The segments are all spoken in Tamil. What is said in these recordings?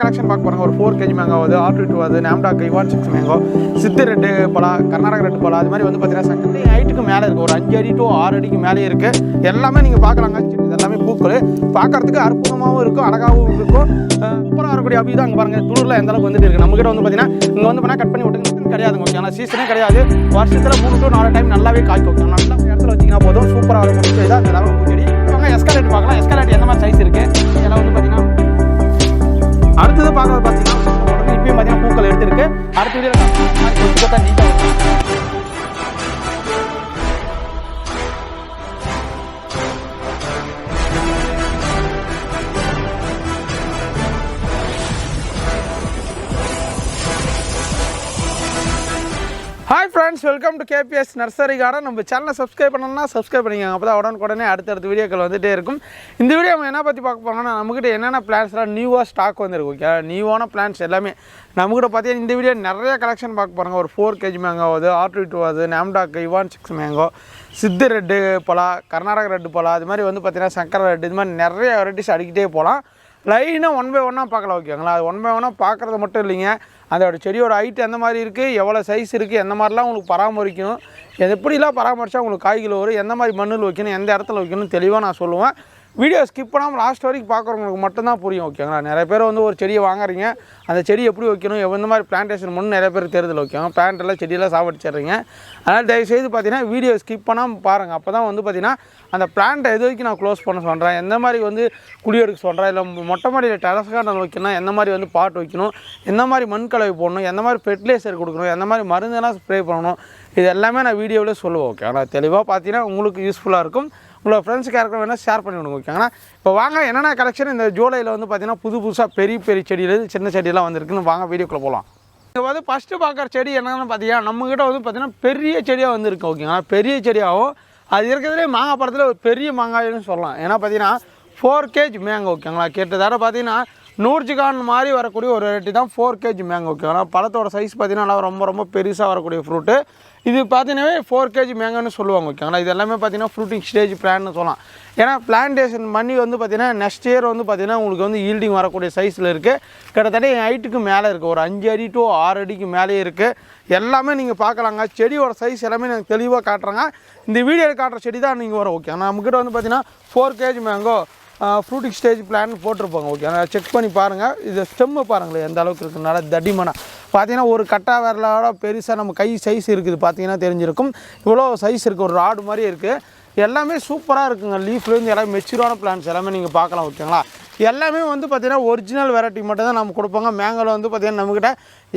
கலெக்ஷன் பார்க்க போகிறாங்க ஒரு ஃபோர் கேஜி மேங்கோ ஆகுது ஆர் டூ அது நேம்டாக் இவான் சிக்ஸ் மேங்கோ சித்து ரெட்டு பலா கர்நாடக ரெட்டு பலா அது மாதிரி வந்து பார்த்தீங்கன்னா சக்கரை ஹைட்டுக்கு மேலே இருக்குது ஒரு அஞ்சு அடி டு ஆறு அடிக்கு மேலே இருக்குது எல்லாமே நீங்கள் பார்க்கலாங்க. இது எல்லாமே பூக்கள். பார்க்கறதுக்கு அற்புதமாகவும் இருக்கும் அழகாகவும் இருக்கும். சூப்பராக இருக்கக்கூடிய அப்படி தான் அங்கே பாருங்கள் துளூரில் எந்த அளவுக்கு வந்துட்டு இருக்குது நம்மகிட்ட வந்து பார்த்தீங்கன்னா இங்கே வந்து பண்ணால் கட் பண்ணி விட்டுங்க. கிடையாதுங்க ஓகே ஆனால் சீசனே கிடையாது. வருஷத்தில் மூணு டு நாலு டைம் நல்லாவே காய்க்கும் நல்லா இடத்துல வச்சிங்கன்னா போதும். சூப்பராக இருக்கும். இதாக இந்த அளவுக்கு பூச்செடி எஸ்கலேட் பார்க்கலாம். எஸ்கலேட் எந்த மாதிரி சைஸ் இருக்குது இதெல்லாம் வந்து பார்த்தீங்கன்னா அடுத்தது பார்க்கறது பார்த்தீங்கன்னா இப்பயும் பார்த்தீங்கன்னா பூக்கள் எடுத்திருக்கு. அடுத்த வீடியோ நீங்கள் hi friends welcome to KPS nursery garden நம்ம சேனலை சப்ஸ்கிரைப் பண்ணணும்னா சப்ஸ்கிரைப் பண்ணிக்கோங்க. அப்போ தான் உடனுக்குடனே அடுத்தடுத்த வீடியோக்கள் வந்துகிட்டே இருக்கும். இந்த வீடியோ நம்ம என்ன பற்றி பார்க்க போகிறோம்னா நம்மக்கிட்ட என்னென்ன பிளான்ஸ்லாம் நியூவாக ஸ்டாக் வந்துருக்கு ஓகே நியூவான பிளான்ஸ் எல்லாமே. நம்மகிட்ட பார்த்தீங்கன்னா இந்த வீடியோ நிறைய கலெக்ஷன் பார்க்க போகிறாங்க ஒரு ஃபோர் கேஜி மேங்கோ ஆகுது ஆர்டி டூ ஆகுது நாம்டாக் இவான் சிக்ஸ் மேங்கோ சித்து ரெட்டு பலா கர்நாடக ரெட்டு பலா அது மாதிரி வந்து பார்த்தீங்கன்னா சங்கர ரெட்டு இது மாதிரி நிறைய வெரைட்டிஸ் அடிக்கிட்டே போகலாம் லைனாக ஒன் பை ஒன்னாக பார்க்கலாம் ஓகேங்களா அது ஒன் பை ஒன்னாக பார்க்குறது மட்டும் இல்லைங்க. அதோட செடியோட ஹைட் எந்த மாதிரி இருக்குது எவ்வளோ சைஸ் இருக்குது எந்த மாதிரிலாம் உங்களுக்கு பராமரிக்கணும் எப்படிலாம் பராமரித்தா உங்களுக்கு காய்கள் வரும் எந்த மாதிரி மண்ணில் வைக்கணும் எந்த இடத்துல வைக்கணும் தெளிவாக நான் சொல்லுவேன். வீடியோ ஸ்கிப் பண்ணாமல் லாஸ்ட் வரைக்கும் பார்க்குறவங்களுக்கு மட்டும்தான் புரியும் ஓகேங்களா நிறைய பேர் வந்து ஒரு செடியை வாங்குறீங்க அந்த செடி எப்படி வைக்கணும் எந்த மாதிரி பிளான்டேஷன் பண்ணணும் நிறைய பேர் தேர்தல் வைக்கணும் பிளான்ட்டெல்லாம் செடியெல்லாம் சாப்பிடுச்சிடுறீங்க அதனால் தயவுசெய்து பார்த்தீங்கன்னா வீடியோ ஸ்கிப் பண்ணாமல் பாருங்கள் அப்போ தான் வந்து பார்த்தீங்கன்னா அந்த பிளான்ட்டை எது வரைக்கும் நான் க்ளோஸ் பண்ண சொல்கிறேன் எந்த மாதிரி வந்து குடியெடுக்க சொல்கிறேன் இல்லை மொட்டை மாடியில் டெரஸ் கார்டன் வைக்கணும் எந்த மாதிரி வந்து பாட் வைக்கணும் எந்த மாதிரி மண் கலவை போடணும் எந்த மாதிரி ஃபெர்டிலைசர் கொடுக்கணும் எந்த மாதிரி மருந்தெல்லாம் ஸ்ப்ரே பண்ணணும் இது எல்லாமே நான் வீடியோவில் சொல்லுவேன் ஓகே ஆனால் தெளிவாக பார்த்தீங்கன்னா உங்களுக்கு யூஸ்ஃபுல்லாக இருக்கும். உங்களோட ஃப்ரெண்ட்ஸுக்கு யாருக்கும் வேணால் ஷேர் பண்ணி விடுங்க ஓகேங்களா இப்போ வாங்க என்னென்ன கலெக்ஷன் இந்த ஜூலையில் வந்து பார்த்தீங்கன்னா புது புதுசாக பெரிய பெரிய செடியிலேருந்து சின்ன செடியெல்லாம் வந்திருக்குன்னு வாங்க வீடியோக்குள்ளே போகலாம் இங்கே வந்து ஃபஸ்ட்டு பார்க்குற செடி என்னென்னு பார்த்தீங்கன்னா நம்மக்கிட்ட வந்து பார்த்தீங்கன்னா பெரிய செடியாக வந்துருக்கு ஓகேங்களா பெரிய செடியாகவும் அது இருக்கிறதுலே மாங்காய் பழத்தில் ஒரு பெரிய மாங்காய்னு சொல்லலாம். ஏன்னா பார்த்தீங்கன்னா ஃபோர் கேஜ் மேங்கோ ஓகேங்களா கேட்டதார பார்த்தீங்கன்னா நூர்ஜிகான் மாதிரி வரக்கூடிய ஒரு வெரைட்டி தான் ஃபோர் கேஜி மேங்கோ ஓகேங்களா பழத்தோட சைஸ் பார்த்தீங்கன்னா நல்லா ரொம்ப ரொம்ப பெருசாக வரக்கூடிய ஃப்ரூட்டு இது பார்த்தீங்கன்னா ஃபோர் கேஜி மேங்கோன்னு சொல்லுவாங்க ஓகேங்களா இது எல்லாமே பார்த்தீங்கன்னா ஃப்ரூட்டிங் ஸ்டேஜ் பிளான்னு சொல்லலாம். ஏன்னா பிளான்டேஷன் பண்ணி வந்து பார்த்தீங்கன்னா நெக்ஸ்ட் இயர் வந்து பார்த்தீங்கன்னா உங்களுக்கு வந்து ஈல்டிங் வரக்கூடிய சைஸில் இருக்குது கிட்டத்தட்ட என் ஹைட்டுக்கு மேலே இருக்குது ஒரு அஞ்சு அடி டு ஆறு அடிக்கு மேலேயே இருக்குது எல்லாமே நீங்கள் பார்க்கலாங்க. செடியோட சைஸ் எல்லாமே நாங்கள் தெளிவாக காட்டுறாங்க. இந்த வீடியோவில் காட்டுற செடி தான் நீங்கள் வரும் ஓகே நம்மக்கிட்ட வந்து பார்த்தீங்கன்னா four KG mango fruiting stage plan போட்டிருப்பாங்க ஓகே அதனால் செக் பண்ணி பாருங்கள் இது ஸ்டெம்மு பாருங்களேன் எந்த அளவுக்கு இருக்குனால தடிமனா. பார்த்தீங்கன்னா ஒரு கட்டா விரலோட பெருசாக நம்ம கை சைஸ் இருக்குது பார்த்தீங்கன்னா தெரிஞ்சிருக்கும். இவ்வளோ சைஸ் இருக்குது ஒரு ராடு மாதிரி இருக்குது எல்லாமே சூப்பராக இருக்குங்க லீஃப்லேருந்து எல்லாமே மெச்சூரான பிளான்ஸ் எல்லாமே நீங்கள் பார்க்கலாம் ஓகேங்களா எல்லாமே வந்து பார்த்திங்கன்னா ஒரிஜினல் வெரைட்டி மட்டும் தான் நம்ம கொடுப்பாங்க. மேங்கோவில் வந்து பார்த்திங்கன்னா நம்மக்கிட்ட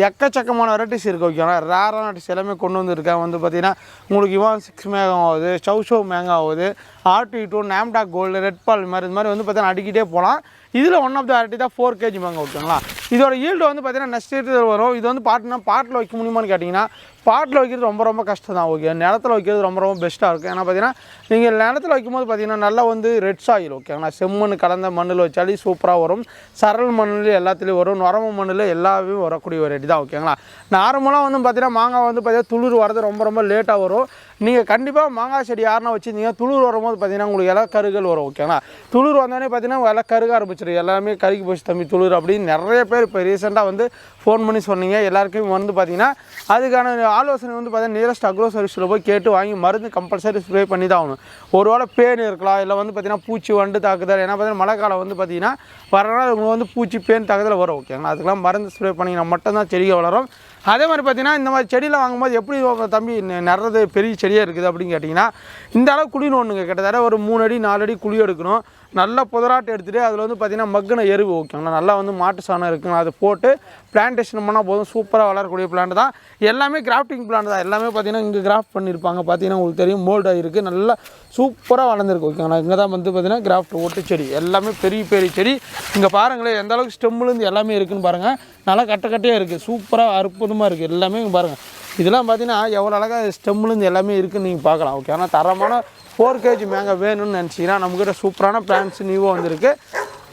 எக்கச்சக்கமான வெரைட்டிஸ் இருக்குது ஓகேங்களா ரேரான வெரைட்டிஸ் எல்லாமே கொண்டு வந்துருக்காங்க வந்து பார்த்திங்கன்னா உங்களுக்கு இவான் சிக்ஸ் மேகம் ஆகுது சௌஷோ மேங்கோ ஆகுது ஆர்டி டூ நேம்டாக் கோல்டு ரெட் பால் மாதிரி இது மாதிரி வந்து பார்த்திங்கன்னா அடிக்கிட்டே போகலாம். இதில் ஒன் ஆஃப் த வெரைட்டி தான் ஃபோர் கேஜி மேங்கோ ஓகேங்களா இதோட ஈல்டு வந்து பார்த்தீங்கன்னா நெக்ஸ்ட் இயர் வரும். இது வந்து பாட்டுனா பாட்டில் வைக்க முடியுமான்னு கேட்டிங்கன்னா பாட்டில் வைக்கிறது ரொம்ப ரொம்ப கஷ்டம் தான் ஓகே நிலத்தில் வைக்கிறது ரொம்ப ரொம்ப பெஸ்ட்டாக இருக்கும். ஏன்னா பார்த்தீங்கன்னா நீங்கள் நிலத்தில் வைக்கும்போது பார்த்தீங்கன்னா நல்லா வந்து ரெட் சாயில் ஓகேங்களா செம்மண் கலந்த மண்ணில் வச்சாலே சூப்பராக வரும். சரல் மண்ணில் எல்லாத்துலேயும் வரும். நுரம மண்ணில் எல்லாமே வரக்கூடிய ஒரு வெரைட்டி தான் ஓகேங்களா நார்மலாக வந்து பார்த்தீங்கன்னா மாங்காய் வந்து பார்த்தீங்கன்னா துளிர் வரது ரொம்ப ரொம்ப லேட்டாக வரும். நீங்கள் கண்டிப்பாக மாங்காய் செடி யாருன்னா வச்சுருந்தீங்க துளிர் வரும்போது பார்த்தீங்கன்னா உங்களுக்கு இலை கருகள் வரும் ஓகேங்களா துளிர் வந்தோடனே பார்த்தீங்கன்னா இலை கருக ஆரம்பிச்சிடும் எல்லாமே கருகி போச்சு தம்பி துளிர் அப்படின்னு நிறைய பேர் இப்போ ரீசெண்டாக வந்து ஃபோன் பண்ணி சொன்னீங்க. எல்லாருக்கும் வந்து பார்த்தீங்கன்னா அதுக்கான ஆலோசனை வந்து பார்த்தீங்கன்னா நியரஸ்ட் அக்ரோ சர்வீஸில் போய் கேட்டு வாங்கி மருந்து கம்பல்சரி ஸ்ப்ரே பண்ணி தான் ஆகணும். ஒரு வேளை பேன் இருக்கலாம். இல்லை வந்து பார்த்தீங்கன்னா பூச்சி வண்டு தாக்குதல். ஏன்னா பார்த்தீங்கன்னா மழை காலம் வந்து பார்த்தீங்கன்னா வரனால உங்களுக்கு வந்து பூச்சி பேன் தாக்குதல் வரும் ஓகேங்களா அதுக்கெல்லாம் மருந்து ஸ்ப்ரே பண்ணிங்கன்னா மட்டும்தான் செடிகள் வளரும். அதே மாதிரி பார்த்தீங்கன்னா இந்த மாதிரி செடியில் வாங்கும்போது எப்படி தம்பி நெ- நடுறது பெரிய செடியாக இருக்குது அப்படின்னு கேட்டிங்கன்னா இந்த அளவு குழி ஒன்றுங்க கிட்டத்தட்ட ஒரு மூணு அடி நாலு அடி குழி எடுக்கணும். நல்லா புதராட்டு எடுத்துகிட்டு அதில் வந்து பார்த்திங்கன்னா மக்கின எருவு ஓகேங்களா நல்லா வந்து மாட்டு சாணம் இருக்குங்க அதை போட்டு பிளான்டேஷன் பண்ணால் போதும். சூப்பராக வளரக்கூடிய பிளான்ட் தான். எல்லாமே கிராஃப்டிங் பிளான்ட் தான். எல்லாமே பார்த்தீங்கன்னா இங்கே கிராஃப்ட் பண்ணியிருப்பாங்க பார்த்தீங்கன்னா உங்களுக்கு தெரியும் மோல்டாக இருக்குது நல்லா சூப்பராக வளர்ந்துருக்கு ஓகேங்களா இங்கே தான் வந்து பார்த்தீங்கன்னா கிராஃப்ட் ஓட்டு செடி. எல்லாமே பெரிய பெரிய செடி. இங்கே பாருங்களேன் எந்த அளவுக்கு ஸ்டெம்முலேருந்து எல்லாமே இருக்குதுன்னு பாருங்கள் நல்லா கட்டக்கட்டையாக இருக்குது சூப்பராக அற்புதமாக இருக்குது எல்லாமே பாருங்கள் இதெல்லாம் பார்த்தீங்கன்னா எவ்வளோ அழகாக ஸ்டெம்முலேருந்து எல்லாமே இருக்குதுன்னு நீங்கள் பார்க்கலாம் ஓகே ஆனால் தரமான ஃபோர் கேஜி மேங்கோ வேணும்னு நினச்சிங்கன்னா நம்மக்கிட்ட சூப்பரான பிளான்ஸ் நியூவாக வந்திருக்கு.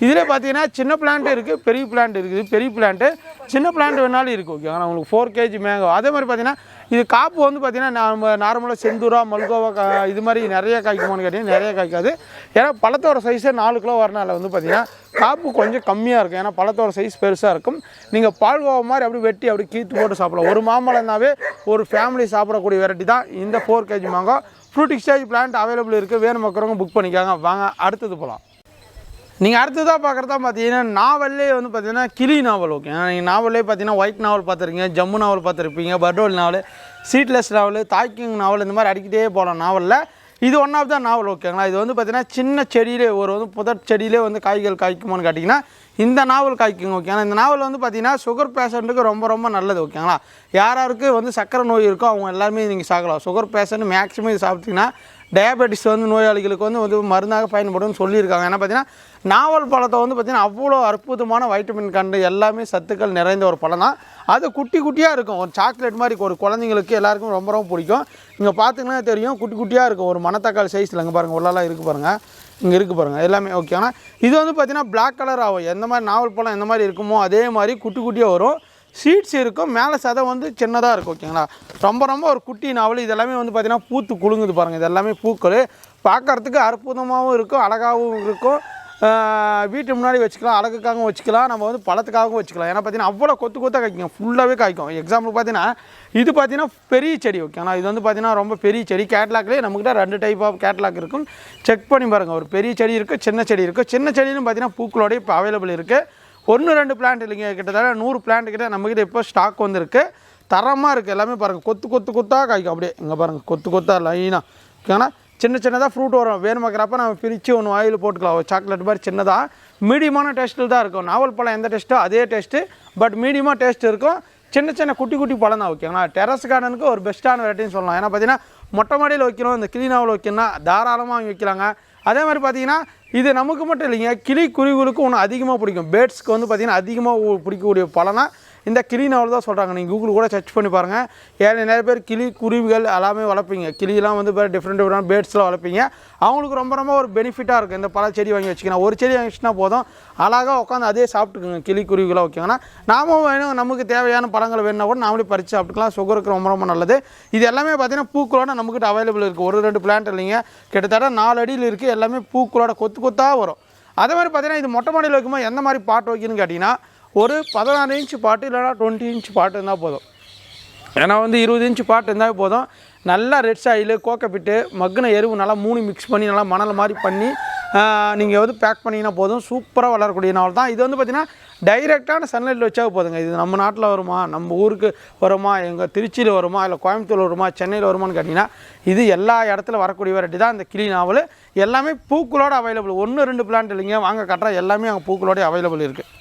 இதில் பார்த்தீங்கன்னா சின்ன பிளான்ட் இருக்குது பெரிய பிளான்ட் இருக்குது. பெரிய பிளான்ட்டு சின்ன பிளான்ட் வேணாலும் இருக்குது ஓகேங்களா உங்களுக்கு ஃபோர் கேஜி மேங்கோ அதே மாதிரி பார்த்தீங்கன்னா இது காப்பு வந்து பார்த்திங்கன்னா நம்ம நார்மலாக செந்தூரா மல்கோவா கா இது மாதிரி நிறைய காய்க்குமான்னு கேட்டிங்கன்னா நிறைய காய்க்காது. ஏன்னா பழத்தோட சைஸே நாலு கிலோ வரனால வந்து பார்த்திங்கன்னா காப்பு கொஞ்சம் கம்மியாக இருக்கும். ஏன்னா பழத்தோட சைஸ் பெருசாக இருக்கும். நீங்கள் பால்கோவா மாதிரி அப்படி வெட்டி அப்படி கீத்து போட்டு சாப்பிடலாம். ஒரு மாம்பழம்னாவே ஒரு ஃபேமிலி சாப்பிடக்கூடிய வெரைட்டி தான் இந்த four KG mango fruit exchange plant available இருக்குது வேணும் மக்கறவங்க புக் பண்ணிக்காங்க. வாங்க அடுத்தது போகலாம் நீங்கள் அடுத்ததாக பார்க்குறதா பார்த்தீங்கன்னா நாவல்லே வந்து பார்த்தீங்கன்னா கிளி நாவல் ஓகே நீங்கள் நாவல்லே பார்த்தீங்கன்னா ஒயிட் நாவல் பார்த்துருக்கீங்க ஜம்மு நாவல் பார்த்துருப்பீங்க பர்டோல் நாவல் சீட்லெஸ் நாவல் தாய்க்கிங் நாவல் இந்த மாதிரி அடிக்கிட்டே போகலாம் நாவலில் இது ஒன் ஆஃப் த நாவல் ஓகேங்களா இது வந்து பார்த்தீங்கன்னா சின்ன செடியிலே ஒரு வந்து புதர் செடியிலே வந்து காய்கள் காய்க்குமான்னு கேட்டிங்கன்னா இந்த நாவல் காய்க்குங்க ஓகேங்களா இந்த நாவல் வந்து பார்த்தீங்கன்னா சுகர் பேஷண்ட்டுக்கு ரொம்ப ரொம்ப நல்லது ஓகேங்களா யார் யாருக்கு வந்து சக்கரை நோய் இருக்கோ அவங்க எல்லாருமே நீங்கள் சாக்கலாம் சுகர் பேஷண்ட் மேக்ஸிமம் இது சாப்பிட்டீங்கன்னா டயபெட்டிஸ் வந்து நோயாளிகளுக்கு வந்து வந்து மருந்தாக பயன்படும்னு சொல்லியிருக்காங்க. ஏன்னா பார்த்தீங்கன்னா நாவல் பழத்தை வந்து பார்த்திங்கன்னா அவ்வளோ அற்புதமான வைட்டமின் கண்டு எல்லாமே சத்துக்கள் நிறைந்த ஒரு பழம் தான். அது குட்டி குட்டியாக இருக்கும். ஒரு சாக்லேட் மாதிரி ஒரு குழந்தைங்களுக்கு எல்லாருக்கும் ரொம்ப ரொம்ப பிடிக்கும். இங்கே பார்த்திங்கன்னா தெரியும் குட்டி குட்டியாக இருக்கும். ஒரு மணத்தக்காளி சைஸில் இங்கே பாருங்கள் உள்ளலாம் இருக்குது பாருங்கள் இங்கே இருக்குது பாருங்கள் எல்லாமே ஓகே ஆனால் இது வந்து பார்த்திங்கன்னா பிளாக் கலர் ஆகும் எந்த மாதிரி நாவல் பழம் எந்த மாதிரி இருக்குமோ அதே மாதிரி குட்டி குட்டியாக வரும். சீட்ஸ் இருக்கும். மேலே சதை வந்து சின்னதாக இருக்கும் ஓகேங்களா ரொம்ப ரொம்ப ஒரு குட்டி நாவல். இது எல்லாமே வந்து பார்த்திங்கன்னா பூத்து குலுங்குது பாருங்கள் இது எல்லாமே பூக்கள். பார்க்கறதுக்கு அற்புதமாகவும் இருக்கும் அழகாகவும் இருக்கும். வீட்டு முன்னாடி வச்சுக்கலாம் அழகுக்காகவும் வச்சுக்கலாம் நம்ம வந்து பழத்துக்காகவும் வச்சுக்கலாம். ஏன்னா பார்த்தீங்கன்னா அவ்வளோ கொத்து கொத்தாக காய்க்கும். ஃபுல்லாகவே காய்க்கும். எக்ஸாம்பிள் பார்த்தீங்கன்னா இது பார்த்தீங்கன்னா பெரிய செடி ஓகே ஆனால் இது வந்து பார்த்தீங்கன்னா ரொம்ப பெரிய செடி. கேட்லாக்லேயே நம்மக்கிட்ட ரெண்டு டைப் ஆஃப் கேட்லாக் இருக்கும். செக் பண்ணி பாருங்கள் ஒரு பெரிய செடி இருக்குது சின்ன செடி இருக்குது சின்ன செடின்னு பார்த்தீங்கன்னா பூக்களோடய இப்போ அவைலபிள் இருக்குது ஒன்று ரெண்டு பிளான்ட் இல்லைங்க. கிட்டத்தட்ட நூறு பிளான்ட் கிட்ட நம்மக்கிட்ட இப்போ ஸ்டாக் வந்துருக்கு. தரமாக இருக்குது எல்லாமே பாருங்கள் கொத்து கொத்து கொத்தாக காய்க்கும். அப்படியே இங்கே பாருங்கள் கொத்து கொத்தாக லைனாக ஏன்னா சின்ன சின்னதாக ஃப்ரூட் வரும். வேணுமாக்கிறப்ப நம்ம பிரித்து ஒன்று ஆயில் போட்டுக்கலாம். சாக்லேட் மாதிரி சின்னதாக மீடியமான டேஸ்ட்டில் தான் இருக்கும். நாவல் பழம் எந்த டேஸ்ட்டோ அதே டேஸ்ட்டு பட் மீடியமாக டேஸ்ட் இருக்கும். சின்ன சின்ன குட்டி குட்டி பழம் தான் ஓகேங்களா? டெரஸ் கார்டனுக்கு ஒரு பெஸ்ட்டான வெரைட்டின்னு சொல்லலாம். ஏன்னா பார்த்தீங்கன்னா மொட்டை மாடியில் வைக்கணும் இந்த கிளி நாவல் வைக்கணும்னா தாராளமாக வாங்கி வைக்கிறாங்க அதே மாதிரி பார்த்தீங்கன்னா இது நமக்கு மட்டும் இல்லைங்க. கிளி குருவிகளுக்கும் ஒன்று அதிகமாக பிடிக்கும். பேர்ட்ஸ்க்கு வந்து பார்த்திங்கன்னா அதிகமாக பிடிக்கக்கூடிய பழம்னா இந்த கிளி நாவல் தான் சொல்கிறாங்க நீங்கள் கூகுள் கூட சர்ச் பண்ணி பாருங்கள் ஏன்னா நிறைய பேர் கிளி குருவிகள் எல்லாமே வளர்ப்பீங்க. கிளியெல்லாம் வந்து வேறு டிஃப்ரெண்ட் டிஃப்ரெண்ட் பேர்ட்ஸ்லாம் வளர்ப்பீங்க. அவங்களுக்கு ரொம்ப ரொம்ப ஒரு பெனிஃபிட்டாக இருக்கும் இந்த பல செடி வாங்கி வச்சுக்கணும் ஒரு செடி வாங்கிச்சுன்னா போதும். அழகாக உட்காந்து அதே சாப்பிட்டுக்குங்க. கிளி குருவிகளாக ஓகேங்கன்னா நாமும் வேணும் நமக்கு தேவையான பழங்கள் வேணும்னா கூட நாமளே பறித்து சாப்பிட்டுக்கலாம். சுகருக்கு ரொம்ப ரொம்ப நல்லது. இது எல்லாமே பார்த்திங்கன்னா பூக்களோட நம்மக்கிட்ட அவைலபிள் இருக்குது ஒரு ரெண்டு பிளான்ட் இல்லைங்க. கிட்டத்தட்ட நாலு அடியில் இருக்குது எல்லாமே பூக்களோட கொத்து கொத்தாக வரும். அதே மாதிரி பார்த்தீங்கன்னா இது மொட்டை மாடியில் வைக்கும்போது எந்த மாதிரி பாட்டு வைக்கணும்னு கேட்டிங்கன்னா ஒரு பதினாறு இன்ச் பாட்டு இல்லைனா டுவெண்ட்டி இன்ச் பாட்டு இருந்தால் போதும். ஏன்னா வந்து இருபது இன்ச் பாட்டு இருந்தால் போதும். நல்லா ரெட் சாயில் கோக்கப்பிட்டு மக்குன எருவு நல்லா மூணு மிக்ஸ் பண்ணி நல்லா மணல் மாதிரி பண்ணி நீங்கள் வந்து பேக் பண்ணிங்கன்னா போதும். சூப்பராக வளரக்கூடிய நாவல் தான். இது வந்து பார்த்திங்கன்னா டைரெக்டான சன்லைட்டில் வச்சா போதுங்க. இது நம்ம நாட்டில் வருமா? நம்ம ஊருக்கு வருமா? எங்கள் திருச்சியில் வருமா? இல்லை கோயம்புத்தூர் வருமா? சென்னையில் வருமான்னு கேட்டிங்கன்னா இது எல்லா இடத்துல வரக்கூடிய வெரைட்டி தான். இந்த கிளி நாவல் எல்லாமே பூக்களோடு அவைலபிள் ஒன்று ரெண்டு பிளான்ட் இல்லைங்க. வாங்க கட்டுற எல்லாமே அங்கே பூக்களோடய அவைலபிள் இருக்குது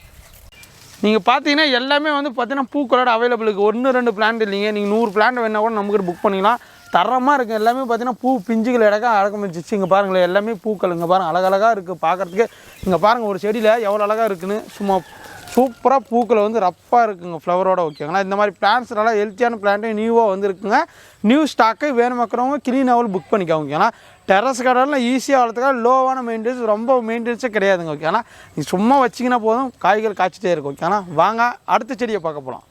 நீங்கள் பார்த்தீங்கன்னா எல்லாமே வந்து பார்த்தீங்கன்னா பூக்களோட அவைலபிள் இருக்குது ஒன்று ரெண்டு பிளான்ட் இல்லைங்க. நீங்கள் நூறு பிளான்ட் வேணால் கூட நமக்கு புக் பண்ணிக்கலாம். தரமாக இருக்குது எல்லாமே பார்த்தீங்கன்னா பூ பிஞ்சுகள் இடக்க அடக்கமிச்சிச்சு இங்கே பாருங்களேன் எல்லாமே பூக்கள் இங்கே பாருங்கள் அழகழகாக இருக்குது பார்க்குறதுக்கு இங்கே பாருங்கள் ஒரு செடியில் எவ்வளோ அழகாக இருக்குன்னு. சும்மா சூப்பராக பூக்களை வந்து ரப்பாக இருக்குங்க ஃப்ளவரோட ஓகேங்களா இந்த மாதிரி பிளான்ஸ் நல்லா ஹெல்த்தியான பிளான்ட்டு நியூவாக வந்துருக்குங்க. நியூ ஸ்டாக்கு வேணுமக்கிறவங்க கிளீன் ஆவல் புக் பண்ணிக்கோங்க ஓகேங்களா டெரஸ் கார்டனில் ஈஸியாக வளர்த்துக்கா லோவான மெயின்டெனன்ஸ் ரொம்ப மெயின்டெனன்ஸே கிடையாதுங்க ஓகேங்களா நீ சும்மா வச்சிங்கன்னா போதும் காய்கள் காய்ச்சிட்டே இருக்கும் ஓகேங்களா வாங்க அடுத்த செடியை பார்க்க போகலாம்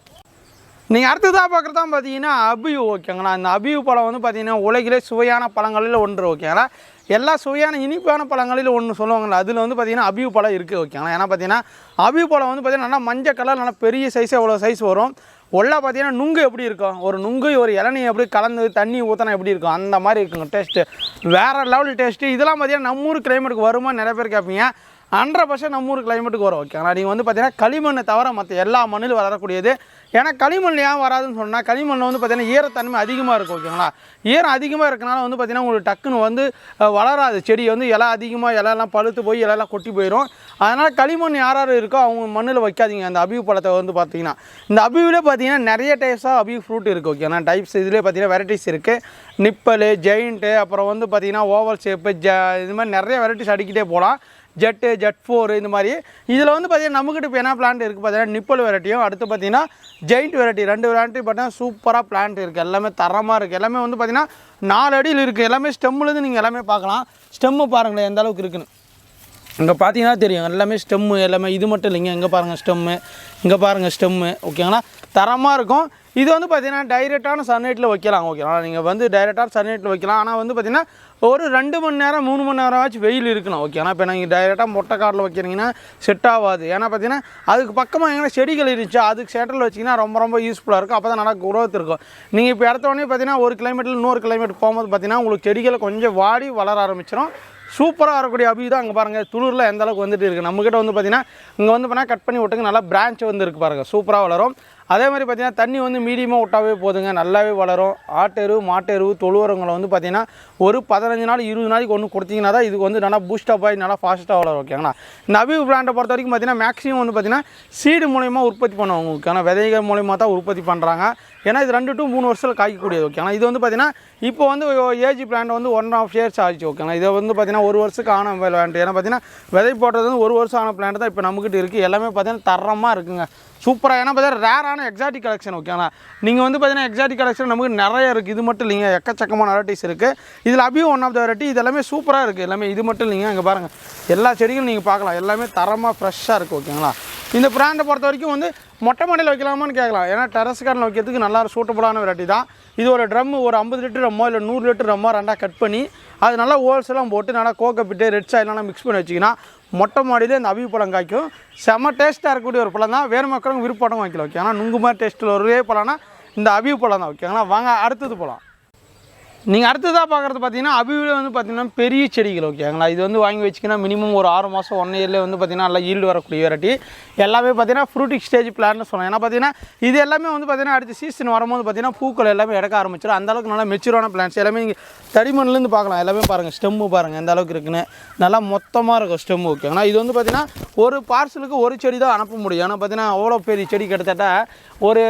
நீங்கள் அடுத்ததாக பார்க்குறது தான் பார்த்தீங்கன்னா அபியூ ஓகேங்களா? இந்த அபியூ பழம் வந்து பார்த்தீங்கன்னா உலகிலே சுவையான பழங்களில் ஒன்று ஓகேங்களா? எல்லா சுவையான இனிப்பான பழங்களில் ஒன்று சொல்லுவாங்கல்ல அதில் வந்து பார்த்தீங்கன்னா அபியூ பழம் இருக்குது ஓகேங்களா? ஏன்னா பார்த்தீங்கன்னா அபியூ பழம் வந்து பார்த்திங்கன்னா நல்லா மஞ்சள் கலர் நல்லா பெரிய சைஸ் எவ்வளோ சைஸ் வரும்? உள்ளே பார்த்தீங்கன்னா நுங்கு எப்படி இருக்கும்? ஒரு நுங்கு ஒரு இளநீ எப்படி கலந்து தண்ணி ஊற்றினா எப்படி இருக்கும்? அந்த மாதிரி இருக்குங்க டேஸ்ட்டு வேறு லெவல் டேஸ்ட்டு இதெல்லாம் பார்த்தீங்கன்னா நம்ம ஊர் கிளைமேட்டுக்கு வருமா நிறைய பேர் கேட்பீங்க. ஹண்ட்ரட் பர்சன்ட் நம்ம ஊர் கிளைமேட்டுக்கு வரும் ஓகேங்களா நீங்கள் வந்து பார்த்தீங்கன்னா களிமண்ணை தவிர மற்ற எல்லா மண்ணிலும் வளரக்கூடியது. ஏன்னா களிமண் ஏன் வராதுன்னு சொன்னால் களிமண்ணில் வந்து பார்த்தீங்கன்னா ஈரத்தன்மை அதிகமாக இருக்கும் ஓகேங்களா ஈரம் அதிகமாக இருக்கனால வந்து பார்த்தீங்கன்னா உங்களுக்கு டக்குன்னு வந்து வளராது. செடி வந்து இலை அதிகமாக இலையெல்லாம் பழுத்து போய் இலையெல்லாம் கொட்டி போயிடும் அதனால் களிமண் யார் யார் இருக்கோ அவங்க மண்ணில் வைக்காதீங்க. அந்த அபியூ பழத்தை வந்து பார்த்தீங்கன்னா இந்த அபியூவில் பார்த்தீங்கன்னா நிறைய டைப்ஸாக அபியூ ஃப்ரூட் இருக்குது ஓகேங்களா டைப்ஸ் இதிலே பார்த்தீங்கன்னா வெரைட்டிஸ் இருக்குது நிப்பல் ஜெயிண்ட்டு அப்புறம் வந்து பார்த்தீங்கன்னா ஓவல் ஷேப்பு ஜ இது மாதிரி நிறைய வெரைட்டிஸ் அடிக்கிட்டே போகலாம். ஜெட்டு ஜெட் ஃபோர் இந்த மாதிரி. இதில் வந்து பார்த்தீங்கன்னா நம்மக்கிட்ட இப்போ என்ன பிளான்ட் இருக்குது பார்த்தீங்கன்னா நிப்பல் வெரைட்டியும் அடுத்து பார்த்தீங்கன்னா ஜெயிண்ட் வெரைட்டி ரெண்டு வெரைட்டி பார்த்தீங்கன்னா சூப்பராக பிளான்ட் இருக்குது எல்லாமே தரமாக இருக்குது எல்லாமே வந்து பார்த்தீங்கன்னா நாலு அடியில் இருக்குது எல்லாமே ஸ்டெம்முலேருந்து நீங்கள் எல்லாமே பார்க்கலாம். ஸ்டெம்மு பாருங்களேன் எந்த அளவுக்கு இருக்குன்னு. இங்கே பார்த்தீங்கன்னா தெரியும். எல்லாமே ஸ்டெம்மு எல்லாமே இது மட்டும் இல்லைங்க. இங்கே பாருங்கள் ஸ்டெம்மு இங்கே பாருங்கள் ஸ்டெம்மு ஓகேங்களா தரமாக இருக்கும். இது வந்து பார்த்தீங்கன்னா டைரெக்டான சன்லைட்டில் வைக்கலாம். ஓகேங்களா நீங்கள் வந்து டைரெக்டான சன்லைட்டில் வைக்கலாம். ஆனால் வந்து பார்த்தீங்கன்னா ஒரு ரெண்டு மணி நேரம் மூணு மணி நேரம் ஆச்சு வெயில் இருக்கணும். ஆனால் இப்போ நீங்கள் டைரெக்டாக மொட்டை காட்டில் வைக்கிறீங்கன்னா செட் ஆகாது. ஏன்னா பார்த்தீங்கன்னா அதுக்கு பக்கமாக எங்கன்னா செடிகள் இருந்துச்சு அதுக்கு சேட்டரில் வச்சிங்கன்னா ரொம்ப ரொம்ப யூஸ்ஃபுல்லாக இருக்கும். அப்போ தான் நல்லா குரோத் இருக்கும். நீங்கள் இப்போ இடத்த உடனே பார்த்தீங்கன்னா ஒரு கிலோமீட்டர் இன்னொரு கிலோமீட்டர் போகும்போது பார்த்தீங்கன்னா உங்களுக்கு செடிகளை கொஞ்சம் வாடி வளர ஆரம்பிச்சிடும் சூப்பராக வரக்கூடிய அபி தான் அங்கே பாருங்கள் துளூரில் எந்த அளவுக்கு வந்துட்டு இருக்குது நம்மக்கிட்ட வந்து பார்த்தீங்கன்னா இங்கே வந்து பார்த்தீங்கன்னா கட் பண்ணி விட்டுங்க நல்லா பிரான்ச் வந்து இருக்குது பாருங்கள் சூப்பராக வளரும். அதே மாதிரி பார்த்தீங்கன்னா தண்ணி வந்து மீடியமாக விட்டாவே போதுங்க. நல்லாவே வளரும். ஆட்டெரு மாட்டெரு தொழுவரங்களை வந்து பார்த்தீங்கன்னா ஒரு பதினஞ்சு நாள் இருபது நாளைக்கு ஒன்று கொடுத்தீங்கன்னா தான் இதுக்கு வந்து நல்லா பூஸ்டப் ஆகி நல்லா ஃபாஸ்ட்டாக வளரும் ஓகேங்களா இந்த அபி பிராண்டை பொறுத்த வரைக்கும் பார்த்தீங்கன்னா மேக்ஸிமம் வந்து பார்த்தீங்கன்னா சீடு மூலயமா உற்பத்தி பண்ணுவாங்க ஓகேங்களா விதைகள் மூலயமா தான் உற்பத்தி பண்ணுறாங்க ஏன்னா இது ரெண்டு டு மூணு வருஷத்தில் காய்க்கக்கூடியது ஓகேங்களா இது வந்து பார்த்தீங்கன்னா இப்போ வந்து ஏஜி பிளான்ட் வந்து ஒன் ஆஃப் இயர்ஸ் ஆச்சு ஓகேங்களா இதை வந்து பார்த்தீங்கன்னா ஒரு வருஷத்துக்கு ஆன பிளான்ட் ஏன்னா பார்த்தீங்கன்னா விதை போட்டது வந்து ஒரு வருஷம் ஆன பிளான்ட் தான் இப்போ நம்மக்கிட்ட இருக்குது எல்லாமே பார்த்தீங்கன்னா தரமாக இருக்குங்க. சூப்பராக ஏன்னா பார்த்தீங்கன்னா ரேரான எக்ஸாட்டிக் கலெக்ஷன் ஓகேங்களா நீங்கள் வந்து பார்த்தீங்கன்னா எக்ஸாட்டிக் கலெக்ஷன் நமக்கு நிறைய இருக்குது இது மட்டும் இல்லைங்க. எக்கச்சக்கமான வெரைட்டிஸ் இருக்குது இதில் அபியும் ஒன் ஆஃப் த வெரைட்டி இது எல்லாமே சூப்பராக இருக்குது எல்லாமே இது மட்டும் இல்லைங்க. அங்கே பாருங்கள் எல்லா செடிகளும் நீங்கள் பார்க்கலாம். எல்லாமே தரமாக ஃப்ரெஷ்ஷாக இருக்குது ஓகேங்களா இந்த பிராண்டை பொறுத்த வரைக்கும் வந்து மொட்டை மாடியில் வைக்கலாமான்னு கேட்கலாம். ஏன்னா டெரஸ் கார்டில் வைக்கிறதுக்கு நல்லா சூட்டபுளான வெரைட்டி தான். இது ஒரு ட்ரம் ஒரு ஐம்பது லிட்டர் ரம்மோ இல்லை நூறு லிட்டர் ரம்மோ ரெண்டாக கட் பண்ணி அது நல்லா ஹோல்சேலாம் போட்டு நல்லா கோக்கப்பிட்டு ரெட் சாயிலெலாம் மிக்ஸ் பண்ணி வச்சிங்கன்னா மொட்டை மாடியில் இந்த அவி பழம் காய்க்கும். செம்ம டேஸ்ட்டாக இருக்கக்கூடிய ஒரு பழம் தான் வேறு மக்களும் விருப்பம் வைக்கலாம் ஓகே ஆனால் நுங்கு மாதிரி டேஸ்ட்டில் ஒரே பழம்னா இந்த அவி பழம் தான் ஓகேங்களா வாங்க அடுத்தது பழம் நீங்கள் அடுத்ததாக பார்க்குறது பார்த்தீங்கன்னா அபிவில வந்து பார்த்தீங்கன்னா பெரிய செடிகள் ஓகேங்களா இது வந்து வாங்கி வச்சிங்கன்னா மினிமம் ஒரு ஆறு மாதம் ஒன் இயர்லேயே வந்து பார்த்தீங்கன்னா நல்லா ஈல்டு வரக்கூடிய வெரைட்டி எல்லாமே பார்த்தீங்கன்னா ஃப்ரூட்டிக் ஸ்டேஜ் பிளான்னு சொல்லலாம் ஏன்னா பார்த்தீங்கன்னா இது எல்லாமே வந்து பார்த்தீங்கன்னா அடுத்த சீசன் வரும்போது பார்த்தீங்கன்னா பூக்கள் எல்லாமே எடுக்க ஆரம்பிச்சிடும் அந்த அளவுக்கு நல்லா மெச்சூரான பிளான்ஸ் எல்லாமே நீங்கள் தடிமண்லேருந்து பார்க்கலாம் எல்லாமே பாருங்கள் ஸ்டெம்மு பாருங்கள் எந்த அளவுக்கு இருக்குன்னு. நல்லா மொத்தமாக இருக்கும் ஸ்டெம்மு ஓகேங்களா இது வந்து பார்த்தீங்கன்னா ஒரு பார்சலுக்கு ஒரு செடி தான் அனுப்ப முடியும். ஏன்னா பார்த்தீங்கன்னா அவ்வளோ பெரிய செடி கிட்டத்தட்ட ஒரு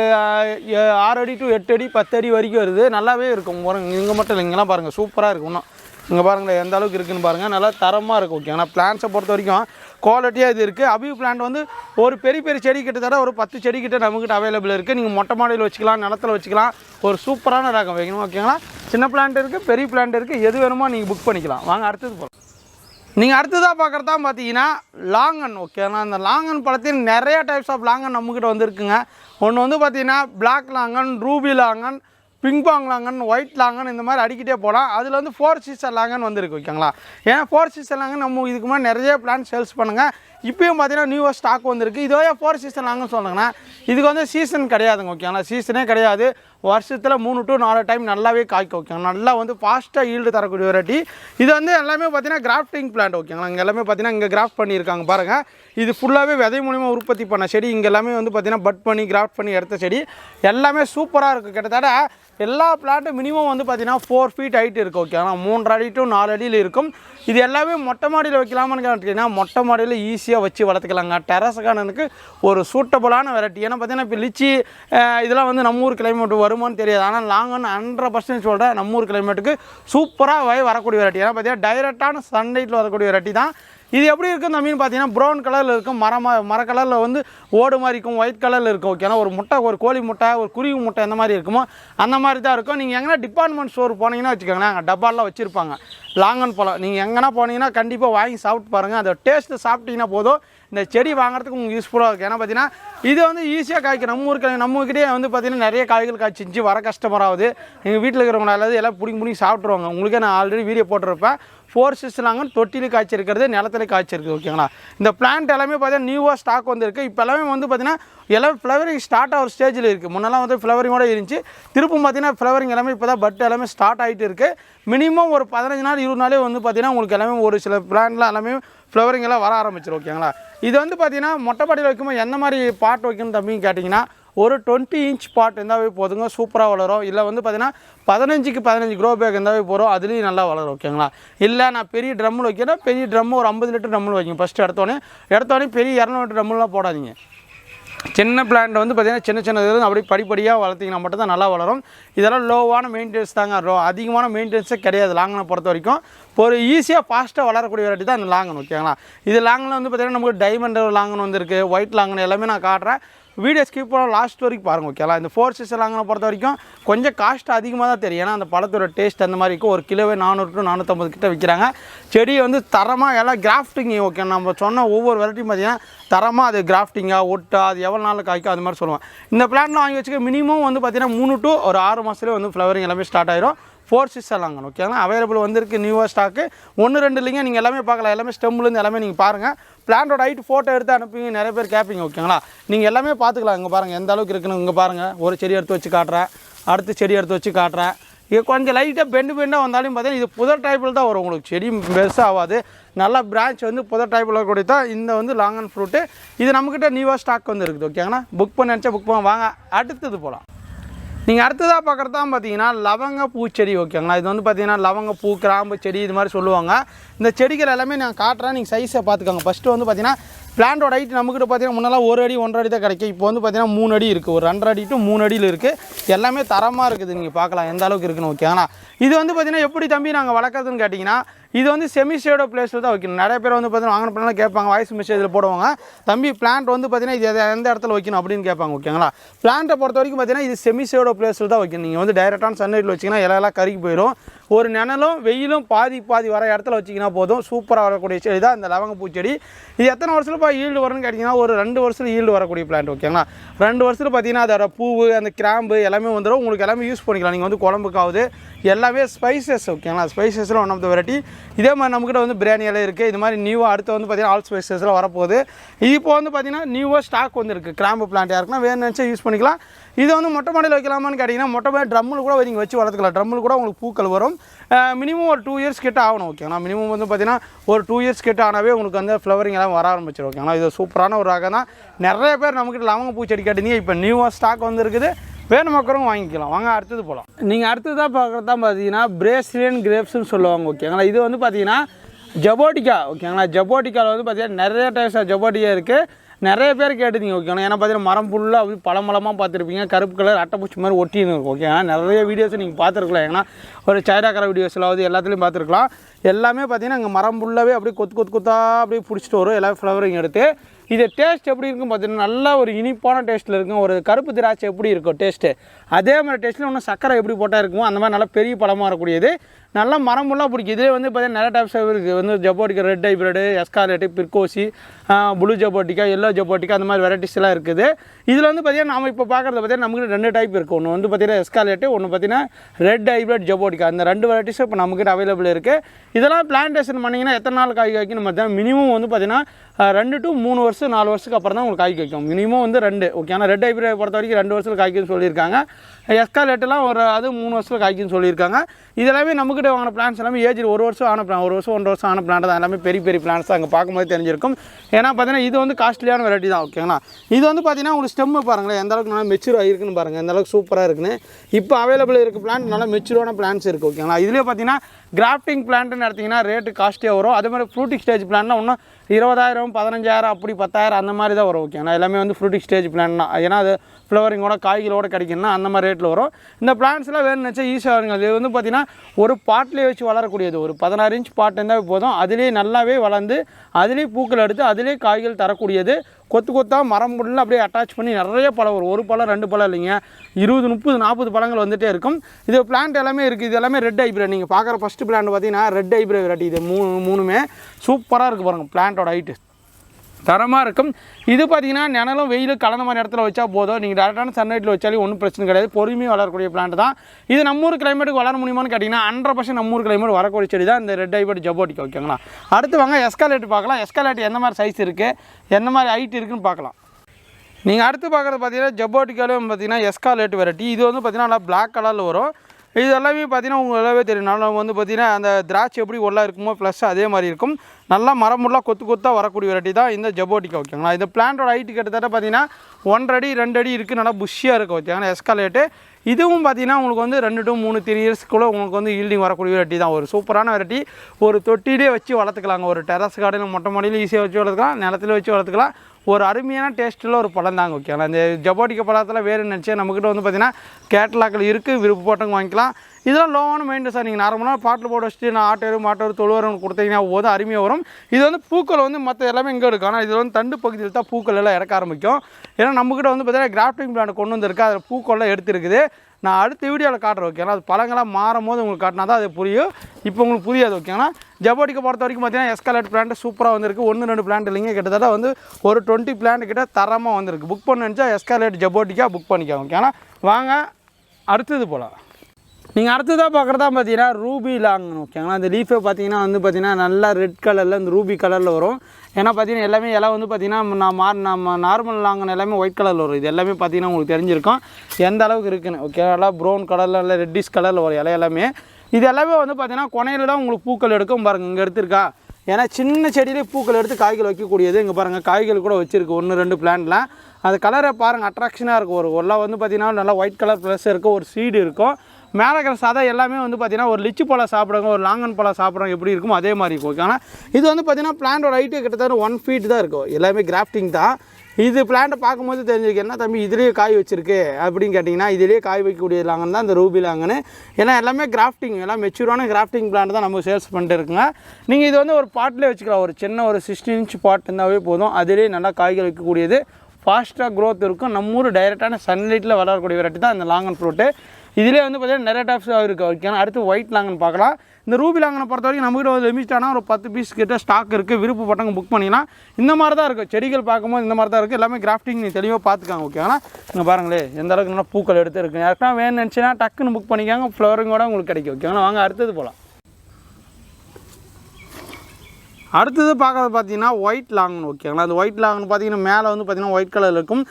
ஆறு அடி டு எட்டு அடி பத்து அடி வரைக்கும் வருது. நல்லாவே இருக்கும். இங்கே மட்டும் இல்லை இங்கெல்லாம் பாருங்கள் சூப்பராக இருக்கும் இன்னும். இங்கே பாருங்களேன் எந்த அளவுக்கு இருக்குன்னு பாருங்கள் நல்லா தரமாக இருக்கும் ஓகே ஆனால் பிளான்ஸை பொறுத்த வரைக்கும் குவாலிட்டியாக இது இருக்குது அபியூ பிளான்ட் வந்து ஒரு பெரிய பெரிய செடி கிட்டத்தட்ட ஒரு பத்து செடி கிட்ட நம்மக்கிட்ட அவைலபிள் இருக்குது நீங்கள் மொட்டை மாடியில் வச்சுக்கலாம் நிலத்துல வச்சுக்கலாம். ஒரு சூப்பரான ரகம் வைக்கணும் ஓகேங்களா சின்ன பிளான்ட் இருக்குது பெரிய பிளான்ட் இருக்குது எது வேணுமோ நீங்கள் புக் பண்ணிக்கலாம். வாங்க அடுத்தது போகலாம் நீங்கள் அடுத்ததாக பார்க்குறதா பார்த்தீங்கன்னா லாங்கன் ஓகேங்களா அந்த லாங்கன் பழத்தில் நிறைய டைப்ஸ் ஆஃப் லாங்கன் நம்மக்கிட்ட வந்துருக்குங்க ஒன்று வந்து பார்த்தீங்கன்னா black longan ruby longan ping pong longan white longan இந்த மாதிரி அடிக்கிட்டே போகலாம். அதில் வந்து ஃபோர் சீசர் லாங்கன் வந்திருக்கு ஓகேங்களா? ஏன்னா ஃபோர் சீசர் லாங்கன் நம்ம இதுக்கு முன்னாடி நிறைய பிளான் சேல்ஸ் பண்ணுங்க. இப்பயும் பார்த்தீங்கன்னா நியூவாக ஸ்டாக் வந்திருக்கு. இதே ஃபோர் சீசன் லாங்கன்னு சொன்னாங்கன்னா இதுக்கு வந்து சீசன் கிடையாதுங்க ஓகேங்களா? சீசனே கிடையாது. வருஷத்தில் மூணு டு நாலு டைம் நல்லாவே காய்க்கும் ஓகேங்களா? நல்லா வந்து ஃபாஸ்ட்டாக ஈல்டு தரக்கூடிய வெரைட்டி இது வந்து எல்லாமே பார்த்தீங்கன்னா கிராஃப்டிங் பிளான்ட் ஓகேங்களா? இங்கே எல்லாமே பார்த்தீங்கன்னா இங்கே கிராஃப்ட் பண்ணியிருக்காங்க பாருங்கள் இது ஃபுல்லாகவே விதை மூலியமாக உற்பத்தி பண்ண செடி. இங்கே எல்லாமே வந்து பார்த்தீங்கன்னா பட் பண்ணி கிராஃப்ட் பண்ணி எடுத்த செடி. எல்லாமே சூப்பராக இருக்குது கிட்டத்தட்ட எல்லா பிளாட்டும் மினிமம் வந்து பார்த்தீங்கன்னா ஃபோர் ஃபீட் ஹைட் இருக்குது ஆனால் மூன்று அடி டு நாலு அடியில் இருக்கும். இது எல்லாமே மொட்டை மாடியில் வைக்கலாமான்னு கேட்டிங்கன்னா மொட்டை மாடியில் ஈஸியாக வச்சு வளர்த்துக்கலாங்க. டெரஸ்கானனுக்கு ஒரு சூட்டபுளான வெரைட்டி ஏன்னா பார்த்தீங்கன்னா இப்போ லிச்சி இதெல்லாம் வந்து நம்ம ஊர் கிளைமேட் வருமான்னு தெரியாது. ஆனால் லாங்குன்னு ஹண்ட்ரட் பர்சன்ட் சொல்கிறேன் நம்ம ஊர் கிளைமேட்டுக்கு சூப்பராக வரக்கூடிய வெரைட்டி ஏன்னா பார்த்தீங்கன்னா டைரெக்டான சன்லைட்டில் வரக்கூடிய வெரைட்டி தான் இது எப்படி இருக்கும் இந்த மீன் பார்த்தீங்கன்னா ப்ரௌன் கலரில் இருக்கும். மரமாக மர கலரில் வந்து ஓடு மாதிரி இருக்கும் ஒயிட் கலரில் இருக்கும் ஓகேனா ஒரு முட்டை ஒரு கோழி முட்டை ஒரு குருவி முட்டை எந்த மாதிரி இருக்குமோ அந்த மாதிரி தான் இருக்கும். நீங்கள் எங்கன்னா டிபார்ட்மெண்ட் ஸ்டோர் போனீங்கன்னா வச்சுக்கோங்களேன் அங்கே டப்பாலாம் வச்சுருப்பாங்க. லாங்கன் பழம் நீங்கள் எங்கன்னா போனீங்கன்னா கண்டிப்பாக வாங்கி சாப்பிட்டு பாருங்கள் அந்த டேஸ்ட்டு சாப்பிட்டீங்கன்னா போதும். இந்த செடி வாங்குறதுக்கு உங்களுக்கு யூஸ்ஃபுல்லாக இருக்கும். ஏன்னா பார்த்தீங்கன்னா இது வந்து ஈஸியாக காய்க்கும். நம்ம ஊருக்கு நம்ம வந்து பார்த்தீங்கன்னா நிறைய காய்கள் காய்ச்சிச்சு வர கஸ்டமர் ஆகுது. எங்கள் வீட்டில் இருக்கிறவங்களால எல்லாம் பிடிங்கி பிடிங்கி சாப்பிட்ருவாங்க உங்களுக்கே நான் ஆல்ரெடி வீடியோ போட்டிருப்பேன். ஃபோர் சிஸ்லாங்க தொட்டியில் காய்ச்சிருக்கிறது நிலத்துல காய்ச்சிருக்கு ஓகேங்களா இந்த பிளான்ட் எல்லாமே பார்த்தீங்கன்னா நியூவாக ஸ்டாக் வந்திருக்கு. இப்போ எல்லாமே வந்து பார்த்தீங்கன்னா எல்லாம் ஃப்ளவரிங் ஸ்டார்ட் ஆகிற ஸ்டேஜில் இருக்குது முன்னெல்லாம் வந்து ஃப்ளவரிங்கோட இருந்துச்சு. திருப்பும் பார்த்தீங்கன்னா ஃப்ளவரிங் எல்லாமே இப்போ தான் பட் எல்லாமே ஸ்டார்ட் ஆகிட்டு இருக்குது மினிமம் ஒரு பதினஞ்சு நாள் இருபது நாளே வந்து பார்த்தீங்கன்னா உங்களுக்கு எல்லாமே ஒரு சில பிளான்ட்லாம் எல்லாமே ஃப்ளவரிங் எல்லாம் வர ஆரம்பிச்சிடும் ஓகேங்களா இது வந்து பார்த்தீங்கன்னா மொட்டைப்பாடியில் வைக்கும்போது எந்த மாதிரி பாட்டு வைக்கணும் தம்பின்னு கேட்டிங்கன்னா ஒரு டுவெண்ட்டி இன்ச் பாட் இருந்தாவே போதுங்க சூப்பராக வளரும். இல்லை வந்து பார்த்தீங்கன்னா பதினஞ்சுக்கு பதினஞ்சு க்ரோ பேக் இருந்தாவே போகிறோம் அதுலேயும் நல்லா வளரும் ஓகேங்களா? இல்லை நான் பெரிய ட்ரம்மில் வைக்கிறேன் பெரிய ட்ரம்மு ஒரு ஐம்பது லிட்டர் ட்ரம்மில் வைங்க. ஃபஸ்ட்டு எடுத்தோடனே எடுத்தோடனே பெரிய இரநூறு லிட்டர் ட்ரம்மெலாம் போடாதீங்க. சின்ன பிளான்ட் வந்து பார்த்திங்கன்னா சின்ன சின்னது அப்படி படிப்படியாக வளர்த்திங்கன்னா மட்டும் தான் நல்லா வளரும். இதெல்லாம் லோவான மெயின்டெனன்ஸ் தாங்க ரோ அதிகமான மெயின்டெனன்ஸே கிடையாது லாங்கனை பொறுத்த வரைக்கும். ஒரு ஈஸியாக ஃபாஸ்ட்டாக வளரக்கூடிய வெரைட்டி தான் இந்த லாங்கன் ஓகேங்களா? இது லாங்கனில் வந்து பார்த்தீங்கன்னா நமக்கு டைமண்ட் லாங்கன் வந்துருக்கு ஒயிட் லாங்கன் எல்லாமே நான் காட்டுறேன். வீடியோ ஸ்கிப் பண்ண லாஸ்ட் வரைக்கும் பாருங்கள் ஓகேலாம் இந்த ஃபோர் சீசன் வாங்கின பொறுத்த வரைக்கும் கொஞ்சம் காஸ்ட் அதிகமாக தான் தெரியும். ஏன்னா அந்த பழத்தோட டேஸ்ட் அந்த மாதிரி இருக்கும். ஒரு கிலோவே நானூறு டு நானூற்றம்பது கிட்ட விற்கிறாங்க செடி வந்து தரமாக எல்லாம் கிராஃப்டிங் ஓகே நம்ம சொன்ன ஒவ்வொரு வெரைட்டியும் பார்த்தீங்கன்னா தரமாக அது கிராஃப்டிங்காக ஒட்டா அது எவ்வளோ நாள் காய்க்கும் அது மாதிரி சொல்லுவேன் இந்த பிளான்லாம் வாங்கி வச்சுக்க மினிமம் வந்து பார்த்தீங்கன்னா மூணு டு ஒரு ஆறு மாதத்துலேயே வந்து ஃப்ளவரிங் எல்லாமே ஸ்டார்ட் ஆயிரும். ஃபோர் சிக்ஸ் வாங்கணும் ஓகேங்களா அவைலபிள் வந்திருக்கு நியூவாக ஸ்டாக்கு ஒன்று ரெண்டு இல்லைங்க நீங்கள் எல்லாமே பார்க்கலாம். எல்லாமே ஸ்டெம்லேருந்து எல்லாமே நீங்கள் பாருங்கள் பிளான்டோட ஹைட் ஃபோட்டோ எடுத்து அனுப்புவீங்க. நிறைய பேர் கேட்பீங்க ஓகேங்களா நீங்கள் எல்லாமே பார்த்துக்கலாம். இங்கே பாருங்கள் எந்த அளவுக்கு இருக்குன்னு இங்கே பாருங்கள் ஒரு செடி எடுத்து வச்சு காட்டுறேன். அடுத்து செடி எடுத்து வச்சு காட்டுறேன். இது கொஞ்சம் லைட்டாக பெண்டு பெண்டாக வந்தாலும் பார்த்தீங்கன்னா இது புதர் டைப்பில் தான் வரும். உங்களுக்கு செடி பெருசாக ஆகாது. நல்லா பிரான்ச் வந்து புதர் டைப்பில் கூட தான் இந்த வந்து லாங் அண்ட் ஃப்ரூட்டு இது நம்மக்கிட்ட நியூவாக ஸ்டாக் வந்து இருக்குது ஓகேங்களா புக் பண்ண நினச்சா புக் பண்ண வாங்க. அடுத்தது போகலாம் நீங்கள் அடுத்ததாக பார்க்குறது தான் பார்த்தீங்கன்னா லவங்க பூச்செடி ஓகேங்களா இது வந்து பார்த்தீங்கன்னா லவங்க பூ கிராம்பு செடி இது மாதிரி சொல்லுவாங்க. இந்த செடிகள் எல்லாமே நான் காட்டுறேன். நீங்கள் சைஸை பார்த்துக்கோங்க. ஃபஸ்ட்டு வந்து பார்த்தீங்கன்னா பிளான்டோட ஹைட் நம்மக்கிட்ட பார்த்தீங்கன்னா முன்னெல்லாம் ஒரு அடி ஒன்றரை அடி தான் கிடைக்கும். இப்போ வந்து பார்த்தீங்கன்னா மூணு அடி இருக்குது ஒரு ரெண்டரை அடி டு மூணு அடியில் இருக்குது எல்லாமே தரமாக இருக்குது. நீங்கள் பார்க்கலாம். எந்த அளவுக்கு இருக்குன்னு ஓகேங்களா இது வந்து பார்த்தீங்கன்னா எப்படி தம்பி நாங்கள் வளர்க்குறதுன்னு கேட்டிங்கன்னா இது வந்து செமி ஷேடோ பிளேஸில் தான் வைக்கணும். நிறைய பேர் வந்து பார்த்தீங்கன்னா வாங்கின பண்ணலாம் கேட்பாங்க வாய்ஸ் மெசேஜில் போடுவாங்க. தம்பி பிளான்ட் வந்து பார்த்தீங்கன்னா இது எத- எந்த இடத்துல வைக்கணும் அப்படின்னு கேட்பாங்க ஓகேங்களா பிளான்ட்டை பொறுத்த வரைக்கும் பார்த்தீங்கன்னா இது செமி ஷேடோ பிளேஸில் தான் வைக்கணும். நீங்கள் வந்து டைரெக்டான சன்லைட்டில் வச்சிங்கன்னா இலையெல்லாம் கருகி போயிடும் ஒரு நிழலும் வெயிலும் பாதி பாதி வர இடத்துல வச்சிங்கன்னா போதும். சூப்பராக வரக்கூடிய செடி தான் இந்த லவங்க பூச்செடி இது எத்தனை வருஷத்தில் இப்போ ஈல்டு வரும்னு கேட்டிங்கன்னா ஒரு ரெண்டு வருஷத்தில் ஈல்டு வரக்கூடிய பிளான்ட் ஓகேங்களா ரெண்டு வருஷத்தில் பார்த்தீங்கன்னா அதோட பூவு அந்த கிராம்பு எல்லாமே வந்துடும் உங்களுக்கு எல்லாமே யூஸ் பண்ணிக்கலாம். நீங்கள் வந்து குழம்புக்காவது எல்லாமே ஸ்பைசஸ் ஓகேங்களா ஸ்பைசஸில் ஒன் ஆஃப் த வெரைட்டி இதே மாதிரி நம்மக்கிட்ட வந்து பிரியாணியெல்லாம் இருக்குது இது மாதிரி நியூவாக அடுத்து வந்து பார்த்தீங்கன்னா ஆல் ஸ்பைசஸில் வரப்போகுது. இப்போ வந்து பார்த்தீங்கன்னா நியூவாக ஸ்டாக் வந்து இருக்குது கிராம்பு பிளான்ட் யாருக்குன்னா வேணும் நினச்சா யூஸ் பண்ணிக்கலாம். இது வந்து மொட்டை மாடியில் வைக்கலாமான்னு கேட்டிங்கன்னா மொட்டை மாடி ட்ரம்மில் கூட நீங்கள் வச்சு வளர்த்துக்கலாம். ட்ரம்மில் கூட உங்களுக்கு பூக்கள் வரும். மினிமம் ஒரு டூ இயர்ஸ் கிட்ட ஆகணும் ஓகேங்களா மினிமம் வந்து பார்த்தீங்கன்னா ஒரு டூ இயர்ஸ் கிட்ட ஆனாவே உங்களுக்கு வந்து ஃப்ளவரிங் எல்லாம் வர ஆரம்பிச்சிடும் ஓகேங்களா இது சூப்பரான ஒரு ரகம் தான். நிறைய பேர் நம்மக்கிட்ட லவங்க பூச்செடி கேட்டீங்க இப்போ நியூவாக ஸ்டாக் வந்துருக்குது. வேணும் மக்களும் வாங்கிக்கலாம். வாங்க அடுத்தது போகலாம் நீங்கள் அடுத்ததாக பார்க்குறது தான் பார்த்தீங்கன்னா பிரேசிலியன் கிரேப்ஸ்னு சொல்லுவாங்க ஓகேங்களா இது வந்து பார்த்தீங்கன்னா ஜபோட்டிக்கா ஓகேங்களா ஜபோட்டிக்காவில் வந்து பார்த்தீங்கன்னா நிறைய டைப்ஸ் ஆஃப் ஜபோட்டிக்கா இருக்குது நிறைய பேர் கேட்டுருந்தீங்க ஓகேங்களா ஏன்னா பார்த்தீங்கன்னா மரம் ஃபுல்லாக அப்படி பழமளமாக பார்த்துருப்பீங்க. கருப்பு கலர் அட்டைப்பூச்சி மாதிரி ஒட்டின்னு இருக்கும் ஓகேங்களா நிறைய வீடியோஸ் நீங்கள் பார்த்துருக்கலாம். ஏன்னா ஒரு சைனாக்கார வீடியோஸில் எல்லாத்துலேயும் பார்த்துருக்கலாம். எல்லாமே பார்த்தீங்கன்னா அங்கே மரம் ஃபுல்லாகவே அப்படியே கொத்து கொத்து கொத்தா அப்படியே பிடிச்சிட்டு வரும். எல்லாமே ஃப்ளவரிங் எடுத்து இது டேஸ்ட் எப்படி இருக்கும் பார்த்தீங்கன்னா நல்ல ஒரு இனிப்பான டேஸ்ட்டில் இருக்கும். ஒரு கருப்பு திராட்சை எப்படி இருக்கும் டேஸ்ட்டு அதே மாதிரி டேஸ்ட்டில் இன்னும் சக்கரை எப்படி போட்டால் இருக்குமோ அந்த மாதிரி நல்லா பெரிய பழமாக இருக்கக்கூடியது நல்லா மரம் ஃபுல்லாக பிடிக்கும். இதுலேயே வந்து பார்த்தீங்கன்னா நிறைய டைப்ஸ் இருக்குது வந்து ஜப்போட்டிக்கா ரெட் ஹைப்ரிடு எஸ்காரேட்டு பிற்கோசி ப்ளூ ஜப்போட்டிக்கா எல்லோ ஜப்போட்டிக்கா அந்த மாதிரி வெரைட்டிஸ் எல்லாம் இருக்குது. இதில் வந்து பார்த்தீங்கன்னா நம்ம இப்போ பார்க்குறது பார்த்தீங்கன்னா நமக்கு ரெண்டு டைப் இருக்குது ஒன்று வந்து பார்த்தீங்கன்னா எஸ்காலேட்டு ஒன்று பார்த்தீங்கன்னா ரெட் ஹைப்ரிட் ஜப்போட்டிக்கா அந்த ரெண்டு வெரைட்டிஸும் இப்போ நம்மக்கிட்ட அவைலபிள் இருக்குது இதெல்லாம் பிளான்டேஷன் பண்ணிங்கன்னா எத்தனை நாள் காய் காய்க்கும் நம்ம மினிமம் வந்து பார்த்தீங்கன்னா ரெண்டு டு மூணு வருஷம் நாலு வருஷத்துக்கு அப்புறம் தான் உங்களுக்கு காய் காய்க்கும். மினிமம் வந்து ரெண்டு ஓகே ஆனால் ரெட் ஹைப்ரிட் பொறுத்த வரைக்கும் ரெண்டு வருஷத்தில் காய்க்கும்னு சொல்லியிருக்காங்க. எஸ்காலேட்டெல்லாம் ஒரு அது மூணு வருஷத்தில் காய்க்கும்னு சொல்லியிருக்காங்க. இதெல்லாமே நம்மக்கிட்ட வாங்கின பிளான்ஸ் எல்லாமே ஏஜ் ஒரு வருஷம் ஆன பிளான் ஒரு வருஷம் ஒன்றரை வருஷம் ஆன பிளான் தான். எல்லாமே பெரிய பெரிய பிளான்ஸ் அங்கே பார்க்கும்போது தெரிஞ்சிருக்கும். ஏன்னா பார்த்தீங்கன்னா இது வந்து காஸ்ட்லியான வெரைட்டி தான் ஓகேங்களா இது வந்து பார்த்தீங்கன்னா உங்களுக்கு ஸ்டெம்மு பாருங்களேன். எந்த அளவுக்கு நல்லா மெச்சூர் ஆகிருக்குன்னு பாருங்கள் எந்த அளவுக்கு சூப்பராக இருக்குன்னு. இப்போ அவைலபிள் இருக்க பிளான் நல்லா மெச்சூரான பிளான்ஸ் இருக்குது ஓகேங்களா இதுலேயே பார்த்தீங்கன்னா கிராஃப்டிங் பிளான்ட்னு எடுத்திங்கன்னா ரேட்டு காஸ்ட்லியாக வரும். அதே மாதிரி ஃப்ரூட்டிங் ஸ்டேஜ் பிளான்னா இன்னும் இருபதாயிரம் பதினஞ்சாயிரம் அப்படி பத்தாயிரம் அந்த மாதிரி தான் வரும் ஓகே ஆனால் எல்லாமே வந்து ஃப்ரூட்டிக் ஸ்டேஜ் பிளான் தான். ஏன்னா அது ஃப்ளவரிங்கோட காய்களோட கிடைக்குன்னா அந்த மாதிரி ரேட்டில் வரும். இந்த பிளான்ஸ்லாம் வேணும்னு நினச்சா ஈஸியாக வருங்க இது வந்து பார்த்திங்கன்னா ஒரு பாட்டிலே வச்சு வளரக்கூடியது. ஒரு பதினாறு இன்ச் பாட்டு இருந்தால் போதும். அதுலேயே நல்லாவே வளர்ந்து அதிலே பூக்கள் எடுத்து அதுலேயே காய்கள் தரக்கூடியது. கொத்து கொத்தாக மரம் முடியல அப்படியே அட்டாச் பண்ணி நிறைய பழம் வரும். ஒரு பழம் ரெண்டு பழம் இல்லைங்க. இருபது முப்பது நாற்பது பழங்கள் வந்துகிட்டே இருக்கும். இது பிளான்ட் எல்லாமே இருக்குது இது எல்லாமே ரெட் ஹைப்ரிட் நீங்கள் பார்க்குற ஃபஸ்ட்டு பிளான்ட் பார்த்தீங்கன்னா ரெட் ஹைப்ரிட் வெரைட்டி இது மூணு மூணுமே. சூப்பராக இருக்குது பாருங்கள் பிளான்ட்டோட ஹைட்டு தரமாக இருக்கும். இது பார்த்தீங்கன்னா நிழலும் வெயிலும் கலந்த மாதிரி இடத்துல வச்சா போதும். நீங்கள் டேரெக்டான சன்லைட்டில் வச்சாலே ஒன்றும் பிரச்சனை கிடையாது. பொறுமையாக வளரக்கூடிய பிளான்ட் தான். இது நம்ம ஊர் கிளைமேட்டுக்கு வளர முடியுமான்னு கேட்டிங்கன்னா ஹண்ட்ரட் பர்சன்ட் நம்ம ஊர் கிளைமேட் வரக்கூடிய செடி தான் இந்த ரெட் ஹைபர்ட் ஜபோட்டிக்கு ஓகேங்களா அடுத்து வாங்க எஸ்காலேட் பார்க்கலாம். எஸ்காலேட் எந்த மாதிரி சைஸ் இருக்குது எந்த மாதிரி ஹைட் இருக்குன்னு பார்க்கலாம். நீங்கள் அடுத்து பார்க்குறது பார்த்தீங்கன்னா ஜப்போட்டிக்காலும் பார்த்தீங்கன்னா எஸ்காலேட் வெரைட்டி இது வந்து பார்த்திங்கன்னா நல்லா பிளாக் கலரில் வரும். இது எல்லாமே பார்த்தீங்கன்னா உங்களுக்கு நல்லாவே தெரியும். நல்லா வந்து பார்த்தீங்கன்னா அந்த திராட்சை எப்படி ஒல்லா இருக்குமோ ப்ளஸ் அதே மாதிரி இருக்கும். நல்லா மரமுள்ளா கொத்து கொத்தாக வரக்கூடிய வெரைட்டி தான் இந்த ஜப்போட்டிக்கா ஓகேங்களா இந்த பிளான்ட்டோட ஹைட்டு கிட்டத்தட்ட பார்த்தீங்கன்னா ஒன்றடி ரெண்டடி ரெண்டு அடி இருக்குது நல்லா புஷ்ஷியாக இருக்கும் ஓகேங்களா எஸ்காலேட்டு இதுவும் பார்த்தீங்கன்னா உங்களுக்கு வந்து ரெண்டு டு மூணு த்ரீ இயர்ஸ்க்குள்ளே உங்களுக்கு வந்து ஈல்டிங் வரக்கூடிய வெரைட்டி தான். ஒரு சூப்பரான வெரைட்டி ஒரு தொட்டிலே வச்சு வளர்த்துக்கலாங்க. ஒரு டெரஸ் கார்டன் மொட்டை மாடியில் ஈஸியாக வச்சு வளர்த்துக்கலாம். நிலத்துல வச்சு வளர்த்துக்கலாம். ஒரு அருமையான டேஸ்ட்டில் ஒரு பழம் தாங்க ஓகேங்களா இந்த ஜபோட்டிக்க பழத்தில் வேறு நினச்சி நம்மக்கிட்ட வந்து பார்த்திங்கன்னா கேட்லாக்கில் இருக்குது விருப்பப்பட்டவங்க வாங்கிக்கலாம். இதெல்லாம் லோவான மைண்டு சார் நீங்கள் நார்மலாக பாட்டில் போட்டு வச்சுட்டு நான் ஆட்டோரு மாட்டோரு தொழுவரம் கொடுத்தீங்கன்னா போதும் அருமையாக வரும். இது வந்து பூக்கள் வந்து மற்ற எல்லாமே இங்கே இருக்கும் ஆனால் இது வந்து தண்டு பகுதியில் தான் பூக்கள் எல்லாம் இறக்க ஆரம்பிக்கும். ஏன்னா நம்மக்கிட்ட வந்து பார்த்தீங்கன்னா கிராஃப்டிங் பிளான் கொண்டு வந்திருக்கு. அதில் பூக்கள்லாம் எடுத்துருக்குது. நான் அடுத்த வீடியோவில் காட்டுறேன் ஓகேங்களா அது பழங்களாக மாறும் போது உங்களுக்கு காட்டினா தான் அது புரியும். இப்போ உங்களுக்கு புரியாது ஓகேங்களா ஜபோட்டிக்கு பொறுத்த வரைக்கும் பார்த்தீங்கன்னா எஸ்கலேட் பிளான்ட் சூப்பராக வந்திருக்கு. ஒன்று ரெண்டு பிளான்ட் இல்லைங்க. கிட்டத்தட்ட வந்து ஒரு டுவெண்ட்டி பிளான்ட் கிட்ட தரமாக வந்திருக்கு. புக் பண்ண நினச்சா எஸ்கலேட் ஜபோட்டிக்காக புக் பண்ணிக்கோங்க ஓகேங்களா வாங்க அடுத்தது போகலாம் நீங்கள் அடுத்ததாக பார்க்குறதா பார்த்தீங்கன்னா ரூபி லாங் ஓகேங்களா அந்த லீஃபை பார்த்தீங்கன்னா வந்து பார்த்தீங்கன்னா நல்லா ரெட் கலரில் இந்த ரூபி கலரில் வரும். ஏன்னா பார்த்தீங்கன்னா எல்லாமே இலை வந்து பார்த்தீங்கன்னா நான் மார் நம்ம நார்மல் லாங்கன் எல்லாமே ஒயிட் கலரில் வரும். இது எல்லாமே பார்த்தீங்கன்னா உங்களுக்கு தெரிஞ்சிருக்கும். எந்த அளவுக்கு இருக்குன்னு ஓகே நல்லா ப்ரௌன் கலரில் இல்லை ரெட்டிஷ் கலரில் வரும் இலை எல்லாமே. இது எல்லாமே வந்து பார்த்தீங்கன்னா கொனையில் தான் உங்களுக்கு பூக்கள் எடுக்கும். பாருங்கள் இங்கே எடுத்திருக்கா. ஏன்னா சின்ன செடியிலே பூக்கள் எடுத்து காய்கள் வைக்கக்கூடியது. இங்கே பாருங்கள் காய்கள் கூட வச்சுருக்கு. ஒன்று ரெண்டு பிளான்ட்லாம் அது கலரை பாருங்கள் அட்ராக்ஷனாக இருக்கும். ஒரு எல்லாம் வந்து பார்த்தீங்கன்னா நல்லா ஒயிட் கலர் ப்ளஸ் இருக்கும் ஒரு சீடு இருக்கும். மேலே இருக்கிற சதை எல்லாமே வந்து பார்த்தீங்கன்னா ஒரு லிச்சு பழம் சாப்பிடுங்க ஒரு லாங்கன் பழம் சாப்பிட்றோம் எப்படி இருக்கும் அதே மாதிரி இருக்கும். ஓகே ஆனால் இது வந்து பார்த்தீங்கன்னா பிளான்டோட ஹைட்டு கிட்டத்தட்ட ஒன் ஃபீட் தான் இருக்கும். எல்லாமே கிராஃப்டிங் தான். இது பிளான்ட்டை பார்க்கும்போது தெரிஞ்சிருக்கு என்ன தம்பி இதுலேயே காய் வச்சிருக்கு? அப்படின்னு கேட்டிங்கன்னா இதுலேயே காய் வைக்கக்கூடிய லாங்கன் தான் இந்த ரூபி லாங்கன்னு. ஏன்னா எல்லாமே கிராஃப்டிங் எல்லாம் மெச்சூரான கிராஃப்டிங் பிளான் தான் நம்ம சேல்ஸ் பண்ணிட்டு இருக்குங்க. நீங்கள் இது வந்து ஒரு பாட்டிலே வச்சுக்கலாம். ஒரு சின்ன ஒரு சிக்ஸ்டீன் இன்ச் பாட் இருந்தாவே போதும். அதிலே நல்லா காய்கள் வைக்கக்கூடியது. ஃபாஸ்ட்டாக க்ரோத் இருக்கும். நம்ம ஊர் டைரெக்டான சன்லைட்டில் வளரக்கூடிய வெரைட்டி தான் இந்த லாங்கன் ஃப்ரூட்டு இதிலே வந்து பார்த்தீங்கன்னா நிறைய டைப்ஸ் இருக்குது ஓகேனா அடுத்து ஒயிட் லாங்கன் பார்க்கலாம். இந்த ரூபி லாங்கனை பொறுத்த வரைக்கும் நம்மகிட்ட ஒரு லிமிட்டான ஒரு பத்து பீஸ் கிட்ட ஸ்டாக் இருக்குது விருப்பப்பட்டவங்க புக் பண்ணிக்கலாம் இந்த மாதிரி தான் இருக்கும் செடிகள் பார்க்கும்போது இந்த மாதிரி தான் இருக்குது எல்லாமே கிராஃப்டிங் நீ தெளிவாக பார்த்துக்காங்க ஓகேங்களா இங்கே பாருங்களே எந்த அளவுக்கு நல்லா பூக்கள் எடுத்து இருக்கு. யாருக்கா வேணும்னு நினச்சினா டக்குன்னு புக் பண்ணிக்காங்க. ஃப்ளவரிங்கோட உங்களுக்கு கிடைக்கும் ஓகேங்களா வாங்க அடுத்தது போகலாம் அடுத்தது பார்க்கறது பார்த்தீங்கன்னா ஒயிட் லாங்கன் ஓகேங்களா அந்த ஒயிட் லாங்கன் பார்த்தீங்கன்னா மேலே வந்து பார்த்தீங்கன்னா ஒயிட் கலர் இருக்கும்.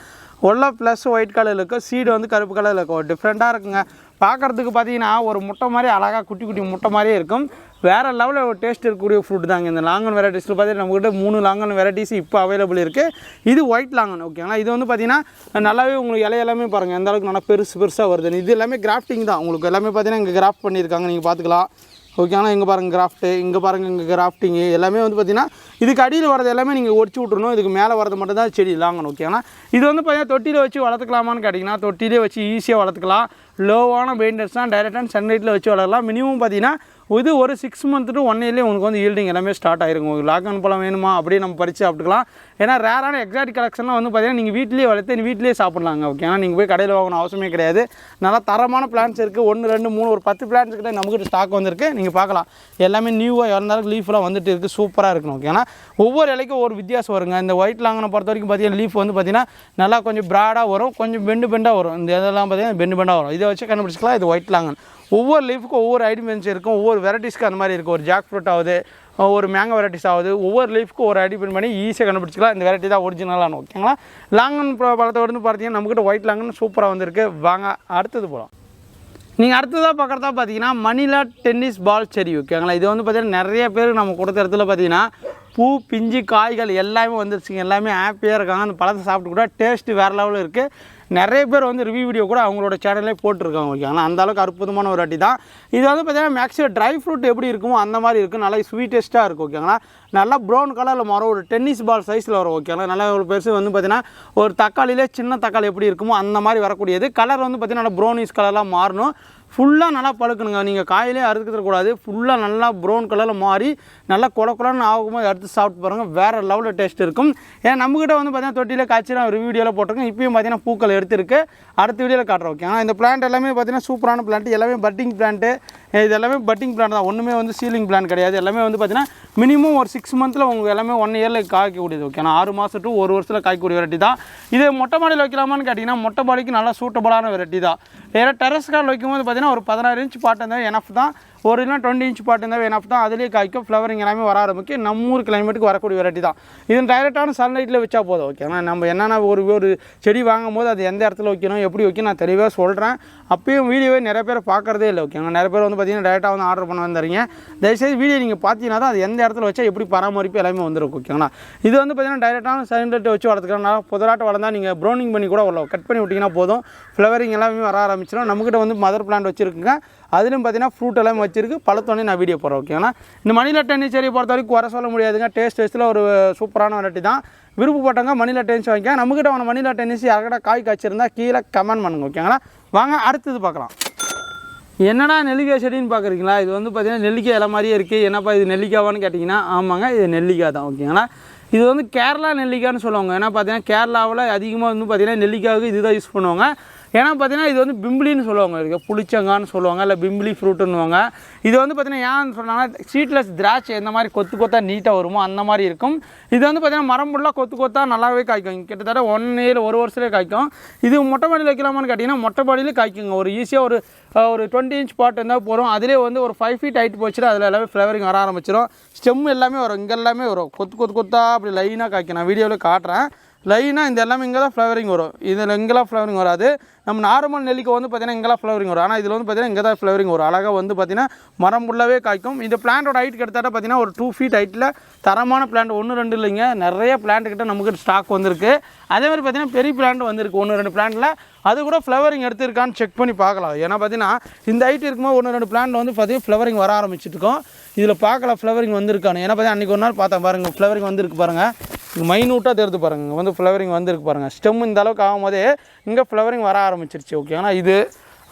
உள்ள ப்ளஸ் ஒயிட் கலர் இருக்கும் சீடு வந்து கருப்பு கலரில் இருக்கும் டிஃப்ரெண்ட்டாக இருக்குங்க. பார்க்குறதுக்கு பார்த்தீங்கன்னா ஒரு முட்டை மாதிரி அழகாக குட்டி குட்டி முட்டை மாதிரியே இருக்கும். வேறு லெவலில் ஒரு டேஸ்ட் இருக்கக்கூடிய ஃப்ரூட் தாங்க. இந்த லாங்கன் வெரைட்டிஸில் பார்த்தீங்கன்னா நம்மக்கிட்ட மூணு லாங்கன் வெரைட்டிஸ் இப்போ அவைலபிள் இருக்குது இது ஒயிட் லாங்கன் ஓகேங்களா இது வந்து பார்த்தீங்கன்னா நல்லாவே உங்களுக்கு இலை எல்லாமே பாருங்கள் எந்த அளவுக்கு நல்லா பெருசு பெருசாக வருது இது எல்லாமே கிராஃப்டிங் தான். உங்களுக்கு எல்லாமே பார்த்தீங்கன்னா இங்கே கிராஃப்ட் பண்ணியிருக்காங்க. நீங்கள் பார்த்துக்கலாம் ஓகே ஆனால் இங்கே பாருங்கள் கிராஃப்ட்டு இங்கே பாருங்கள் இங்கே கிராஃப்டிங்கு எல்லாமே வந்து பார்த்திங்கன்னா இதுக்கு அடியில் வரது எல்லாமே நீங்கள் ஒடிச்சு விட்ருணும் இதுக்கு மேலே வரது மட்டும் தான் செடி லாங்கணும் ஆனால் இது வந்து பார்த்தீங்கன்னா தொட்டியில் வச்சு வளர்த்துக்கலாமான்னு கேட்டிங்கன்னா தொட்டிலே வச்சு ஈஸியாக வளர்த்துக்கலாம். லோவான பெயிண்டர்ஸ் தான் டைரெக்டாக சன்லைட்டில் வச்சு வளரலாம். மினிமம் பார்த்தீங்கன்னா இது ஒரு சிக்ஸ் மந்த் டு ஒன் இயர்லேயே உங்களுக்கு வந்து ஈல்டிங் எல்லாமே ஸ்டார்ட் ஆயிருக்கும். உங்களுக்கு லாக்அன் பழம் வேணுமா அப்படியே நம்ம பறித்து சாப்பிட்டுக்கலாம். ஏன்னா ரேரான எக்ஸாக்ட் கலெக்ஷன்லாம் வந்து பார்த்தீங்கன்னா நீங்கள் வீட்டிலேயே வளர்த்து வீட்லேயே வீட்டிலேயே சாப்பிட்லாங்க. ஓகே ஏன்னா நீங்கள் போய் கடையில் வாங்கணும் அவசியமே கிடையாது. நல்லா தரமான பிளான்ஸ் இருக்குது ஒன்று ரெண்டு மூணு ஒரு பத்து பிளான்ஸ் கிட்ட நம்மகிட்ட ஸ்டாக் வந்திருக்கு. நீங்கள் பார்க்கலாம். எல்லாமே நியூவாக இறந்தாலும் லீஃப்லாம் வந்துட்டு இருக்குது சூப்பராக இருக்கணும். ஓகே ஏன்னா ஒவ்வொரு இலைக்கும் ஒரு வித்தியாசம் வருங்க. இந்த ஒயிட் லாங்கனை பொறுத்த வரைக்கும் பார்த்தீங்கன்னா லீஃப் வந்து பார்த்தீங்கன்னா நல்லா கொஞ்சம் ப்ராடாக வரும். கொஞ்சம் பெண்டு பெண்டாக வரும். இந்த இதெல்லாம் பார்த்தீங்கன்னா பெண்டு பெண்டாக வரும். இது வச்சு கண்டுபிடிச்சிக்கலாம் இது ஒயிட் லாங்கன் ஒவ்வொரு லீஃபுக்கும் ஒவ்வொரு ஐடிமென்ஸ் இருக்கும் ஒவ்வொரு வெரைட்டிஸ்க்கு அந்த மாதிரி இருக்கும். ஒரு ஜாக் ஃப்ரூட் ஆகுது ஒரு மேங்கோ வெரைட்டிஸ் ஆகுது ஒவ்வொரு லீஃப்க்கும் ஒரு ஐடிபெண்ட் பண்ணி ஈஸியாக கண்டுபிடிச்சிக்கலாம். இந்த வெரைட்டி தான் ஒரிஜினலான ஓகேங்களா லாங்கன் பழத்தை வந்து பார்த்தீங்கன்னா நம்மக்கிட்ட ஒயிட் லாங்கன் சூப்பராக வந்துருக்கு. வாங்க அடுத்தது போகலாம் நீங்கள் அடுத்ததாக பார்க்குறதா பார்த்தீங்கன்னா மணிலா டென்னிஸ் பால் செடி ஓகேங்களா இது வந்து பார்த்தீங்கன்னா நிறைய பேர் நம்ம கொடுத்த இடத்துல பார்த்தீங்கன்னா பூ பிஞ்சு காய்கள் எல்லாமே வந்துருச்சுங்க. எல்லாமே ஹாப்பியாக இருக்காங்க. அந்த பழத்தை சாப்பிட்டு கூட டேஸ்ட்டு வேறு லெவலில் இருக்குது நிறைய பேர் வந்து ரிவ்யூ வீடியோ கூட அவங்களோட சேனல்லே போட்டிருக்காங்க ஓகேங்களா அந்த அளவுக்கு அற்புதமான ஒரு அட்டி தான். இது வந்து பார்த்தீங்கன்னா மேக்ஸிமம் ட்ரை ஃப்ரூட் எப்படி இருக்குமோ அந்த மாதிரி இருக்கும் நல்லா ஸ்வீட்டஸ்ட்டாக இருக்கும் ஓகேங்களா நல்லா ப்ரௌன் கலரில் மரம் ஒரு டென்னிஸ் பால் சைஸில் வரும் ஓகேங்களா நல்லா ஒரு பெருசு வந்து பார்த்தீங்கன்னா ஒரு தக்காளியிலே சின்ன தக்காளி எப்படி இருக்குமோ அந்த மாதிரி வரக்கூடியது. கலர் வந்து பார்த்தீங்கன்னா நல்லா ப்ரௌனிஸ் கலர்லாம் மாறணும். ஃபுல்லாக நல்லா பழுக்கணுங்க. நீங்கள் காயிலே அறுத்துக்கூடாது ஃபுல்லாக நல்லா ப்ரௌன் கலரில் மாறி நல்லா குல குலன்னு ஆகும்போது எடுத்து சாப்பிட்டு பாருங்கள் வேறு லெவலில் டேஸ்ட் இருக்கும். ஏன்னா நம்மக்கிட்ட வந்து பார்த்தீங்கன்னா தொட்டியில் காய்ச்சி ஒரு வீடியோவில் போட்டிருக்கேன். இப்பயும் பார்த்தீங்கன்னா பூக்கள் எடுத்துருக்கு. அடுத்த வீடியோவில் காட்டுறோம் ஓகே ஆனால் இந்த பிளான்ட் எல்லாமே பார்த்தீங்கன்னா சூப்பரான பிளான்ட் எல்லாமே பட்டிங் பிளான்ட்டு இது எல்லாமே பட்டிங் பிளான்ட் தான். ஒன்றுமே வந்து சீலிங் பிளான் கிடையாது. எல்லாமே வந்து பார்த்தீங்கன்னா மினிமம் ஒரு சிக்ஸ் மந்த்தில் உங்களுக்கு எல்லாமே ஒன் இயரில் காய்க்கக்கூடியது ஓகே ஆனால் ஆறு மாதம் டு ஒரு வருஷத்தில் காய்க்கக்கூடிய வெரைட்டி தான். இது மொட்டை மாடியில் வைக்கலாமான்னு கேட்டிங்கன்னா மொட்டை மாடிக்கு நல்லா சூட்டபுளான வெரைட்டி தான். ஏன்னா டெரஸ் கார்டு வைக்கும்போது பார்த்தீங்கன்னா ஒரு பதினாறு இன்ச் பாட்டு இருந்தால் எனஃப் தான். ஒரு இல்லை டுவெண்ட்டி இன்ச் பாட்டு இருந்தால் எனஃப் தான். அதுலேயே காய்க்கும் ஃப்ளவரிங் எல்லாமே வர ஆரம்பிக்கும் நம்ம ஊர் கிளைமேட்டுக்கு வரக்கூடிய வெரைட்டி தான். இது டைரெக்டான சன்லைட்டில் வச்சா போதும் ஓகேங்களா நம்ம என்னென்ன ஒரு ஒரு செடி வாங்கும் போது அது எந்த இடத்துல வைக்கணும் எப்படி வைக்கணும் நான் தெளிவாக சொல்கிறேன் அப்பயும் வீடியோவே நிறைய பேர் பார்க்குறதே இல்லை ஓகேங்களா நிறைய பேர் வந்து பார்த்தீங்கன்னா டேரெக்டாக வந்து ஆர்டர் பண்ண வந்துறீங்க தயவுசெய்து வீடியோ நீங்கள் பார்த்தீங்கன்னா தான் அது எந்த இடத்துல வச்சா எப்படி பராமரிப்பு எல்லாமே வந்துருக்கும் ஓகேங்களா இது வந்து பார்த்தீங்கன்னா டைரெக்டான சன்லைட்டை வச்சு வளர்த்துக்கலாம் புதராட்ட வளர்ந்தா நீங்கள் ப்ரௌனிங் பண்ணி கூட வரலாம் கட் பண்ணி விட்டிங்கன்னா போதும். ஃப்ளவரிங் எல்லாமே வர ஆரம்பிச்சிடும். நம்மக்கிட்ட வந்து மதர் பிளான்ட் வச்சுருக்குங்க. அதுலேயும் பார்த்தீங்கன்னா ஃப்ரூட் எல்லாமே வச்சிருக்கு. பழத்தோடனே நான் வீடியோ போடுறேன் ஓகேங்களா இந்த மணிலா டென்னிஸ் செடியை பொறுத்த வரைக்கும் குறை சொல்ல முடியாதுங்க. டேஸ்ட் டேஸ்ட்டில் ஒரு சூப்பரான வெரைட்டி தான். விருப்பப்பட்டவங்க மணிலா டென்னிஸ் வாங்கிக்க நம்மக்கிட்ட வாங்க மணிலா டென்னிஸ் யார்கிட்ட காய் காய்ச்சிருந்தா கீழே கமெண்ட் பண்ணுங்க ஓகேங்களா வாங்க அடுத்தது பார்க்கலாம். என்னடா நெல்லிக்காய் செடின்னு பார்க்குறீங்களா? இது வந்து பார்த்தீங்கன்னா நெல்லிக்காய் இலை மாதிரியே இருக்குது என்னப்பா இது நெல்லிக்காவான்னு கேட்டிங்கன்னா ஆமாங்க இது நெல்லிக்காய் தான் ஓகேங்களா இது வந்து கேரளா நெல்லிக்காய்னு சொல்லுவாங்க. ஏன்னா பார்த்தீங்கன்னா கேரளாவில் அதிகமாக வந்து பார்த்திங்கன்னா நெல்லிக்காய்க்கு இதுதான் யூஸ் பண்ணுவாங்க. ஏன்னா பார்த்தீங்கன்னா இது வந்து பிம்பிளின்னு சொல்லுவாங்க. இதுக்கு புளிச்சங்கான்னு சொல்லுவாங்க இல்லை பிம்பிளி ஃப்ரூட்டுன்னுவாங்க. இது வந்து பார்த்தீங்கன்னா ஏன்னு சொன்னாங்கன்னா சீட்லெஸ் திராட்சை எந்த மாதிரி கொத்து கொத்தா நீட்டாக வருமோ அந்த மாதிரி இருக்கும். இது வந்து பார்த்தீங்கன்னா மரம் ஃபுல்லாக கொத்து கொத்தா நல்லாவே காய்க்கும். கிட்டத்தட்ட ஒன் இயர் ஒரு வருஷத்துலேயே காய்க்கும். இது மொட்டை மாடியில் வைக்கலாமான்னு கேட்டிங்கன்னா மொட்டை பாடியிலே காய்க்குங்க. ஒரு ஈஸியாக ஒரு ஒரு டுவெண்ட்டி இன்ச் பாட் இருந்தால் போகிறோம் அதிலே வந்து ஒரு ஃபைவ் ஃபீட் ஹைட் போச்சுட்டு அதில் எல்லாமே ஃப்ளவரிங் வர ஆரம்பிச்சிடும் ஸ்டெம் எல்லாமே வரும். இங்கே எல்லாமே வரும். கொத்து கொத்து கொத்தா அப்படி லைனாக காய்க்கும். நான் வீடியோவில் காட்டுறேன். லைனாக இந்த எல்லாமே இங்கே தான் ஃப்ளவரிங் வரும். இதில் இங்கெல்லாம் ஃப்ளவரிங் வராது. நம்ம நார்மல் நெல்லிக்காய் வந்து பார்த்தீங்கன்னா இங்கெல்லாம் ஃப்ளவரிங் வரும். ஆனால் இதில் வந்து பார்த்தீங்கன்னா இங்கே தான் ஃப்ளவரிங் வரும். அழகாக வந்து பார்த்தீங்கன்னா மரம் ஃபுல்லாகவே காய்க்கும். இந்த பிளான்ட்டோட ஹைட் கிட்டத்தட்ட பார்த்தீங்கன்னா ஒரு டூ ஃபீட் ஹைட்டில் தரமான பிளான்ட் ஒன்று ரெண்டு இல்லைங்க. நிறைய பிளான்ட் கிட்ட நமக்கு ஸ்டாக் வந்திருக்கு. அதே மாதிரி பார்த்தீங்கன்னா பெரிய பிளான்ட் வந்திருக்கு. ஒன்று ரெண்டு பிளான்ட்டில் அது கூட ஃப்ளவரிங் எடுத்திருக்கான்னு செக் பண்ணி பார்க்கலாம். ஏன்னா பார்த்தீங்கன்னா இந்த ஹைட் இருக்கும்போது ஒன்று ரெண்டு பிளான்ட் வந்து பார்த்தீங்கன்னா ஃப்ளவரிங் வர ஆரம்பிச்சிருக்கோம் இதில் பார்க்கலாம் ஃப்ளவரிங் வந்திருக்கானு ஏன்னா பார்த்தீங்கன்னா அன்றைக்கி ஒரு நாள் பார்த்தா பாருங்கள் ஃப்ளவரிங் வந்திருக்கு பாருங்கள் மைனூட்டாக தெரிது பாருங்க. வந்து ஃப்ளவரிங் வந்திருக்கு பாருங்கள் ஸ்டெம் இந்த அளவுக்கு ஆகும்போதே இங்கே ஃப்ளவரிங் வர ஆரம்பிச்சிருச்சு ஆனால் இது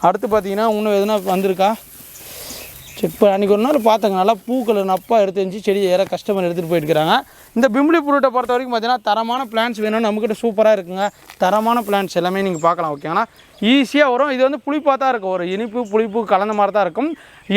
அடுத்து பார்த்தீங்கன்னா இன்னும் எதுனா வந்திருக்கா? செக் இப்போ அன்றைக்கி ஒரு நாள் பார்த்தங்க நல்லா பூக்கள் நப்பாக எடுத்து வச்சு செடி ஏற கஸ்டமர் எடுத்துகிட்டு போயிருக்கிறாங்க. இந்த பிம்பிளி புரூட்டை பொறுத்த வரைக்கும் பார்த்தீங்கன்னா தரமான பிளான்ஸ் வேணும்னு நம்மக்கிட்ட சூப்பராக இருக்குங்க. தரமான பிளான்ஸ் எல்லாமே நீங்கள் பார்க்கலாம் ஓகேங்களா ஈஸியாக வரும். இது வந்து புளிப்பாக தான் இருக்கும். ஒரு இனிப்பு புளிப்பு கலந்த மாதிரி தான் இருக்கும்.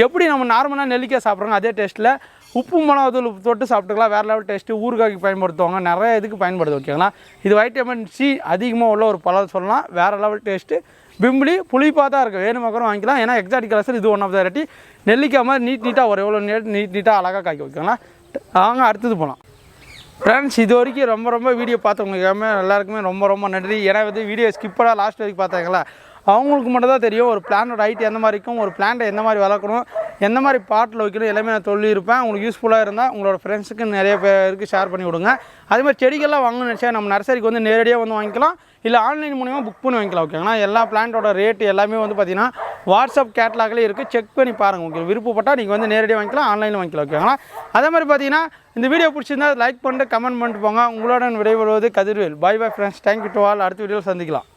எப்படி நம்ம நார்மலாக நெல்லிக்காய் சாப்பிட்றோங்க அதே டேஸ்ட்டில் உப்பு மிளகாத்தூள் தொட்டு சாப்பிட்டுக்கலாம். வேறு லெவல் டேஸ்ட்டு ஊறுகாய்க்கு பயன்படுத்துவாங்க. நிறைய இதுக்கு பயன்படுது ஓகேங்களா இது வைட்டமின் சி அதிகமாக உள்ள ஒரு பழம் சொல்லலாம். வேறு லெவல் டேஸ்ட்டு பிம்பிளி புளிப்பாக தான் இருக்குது வேணும் வாங்கிக்கலாம். ஏன்னா எக்ஸாட்டிக் கலர்ஸ் இது ஒன் ஆஃப் த வெரைட்டி நெல்லிக்காய் மாதிரி நீட் நீட்டாக ஒரு எவ்வளோ நீட் நீட் நீட்டாக அழகாக காய்க்க வைக்கலாம் வாங்க அடுத்தது போகலாம் ஃப்ரெண்ட்ஸ் இது வரைக்கும் ரொம்ப ரொம்ப வீடியோ பார்த்தவங்களுக்கு எல்லாமே எல்லாருக்குமே ரொம்ப ரொம்ப நன்றி. ஏன்னா வந்து வீடியோ ஸ்கிப்படாக லாஸ்ட் வரைக்கும் பார்த்தாங்களா அவங்களுக்கு மட்டும் தான் தெரியும். ஒரு பிளானோட ஹைட் எந்த மாதிரி இருக்கும் ஒரு பிளான்ட்டை எந்த மாதிரி வளர்க்கணும் எந்த மாதிரி பாட்டில் வைக்கணும் எல்லாமே நான் சொல்லியிருப்பேன். உங்களுக்கு யூஸ்ஃபுல்லாக இருந்தால் உங்களோட ஃப்ரெண்ட்ஸுக்கு நிறைய பேருக்கு ஷேர் பண்ணி விடுங்க அதே மாதிரி செடிகள்லாம் வாங்கணும்னு நினச்சா நம்ம நர்சரிக்கு வந்து நேரடியாக வந்து வாங்கிக்கலாம். இல்லை ஆன்லைன் மூலிமா புக் பண்ணி வாங்கிக்கலாம் ஓகேங்களா எல்லா பிளான்ட்டோட ரேட் எல்லாமே வந்து பார்த்தீங்கன்னா வாட்ஸ்அப் கேட்லாக்லேயே இருக்குது செக் பண்ணி பாருங்கள் உங்களுக்கு விருப்பப்பட்டால் நீங்கள் வந்து நேரடியாக வாங்கிக்கலாம் ஆன்லைனில் வாங்கிக்கலாம் ஓகேங்களா அதே மாதிரி பார்த்தீங்கன்னா இந்த வீடியோ பிடிச்சிருந்தா லைக் பண்ணிட்டு கமெண்ட் பண்ணிட்டு போங்க. உங்களோட விடைபெறுவது Kathirvel. Bye bye friends thank you to all அடுத்த வீடியோவில் சந்திக்கலாம்.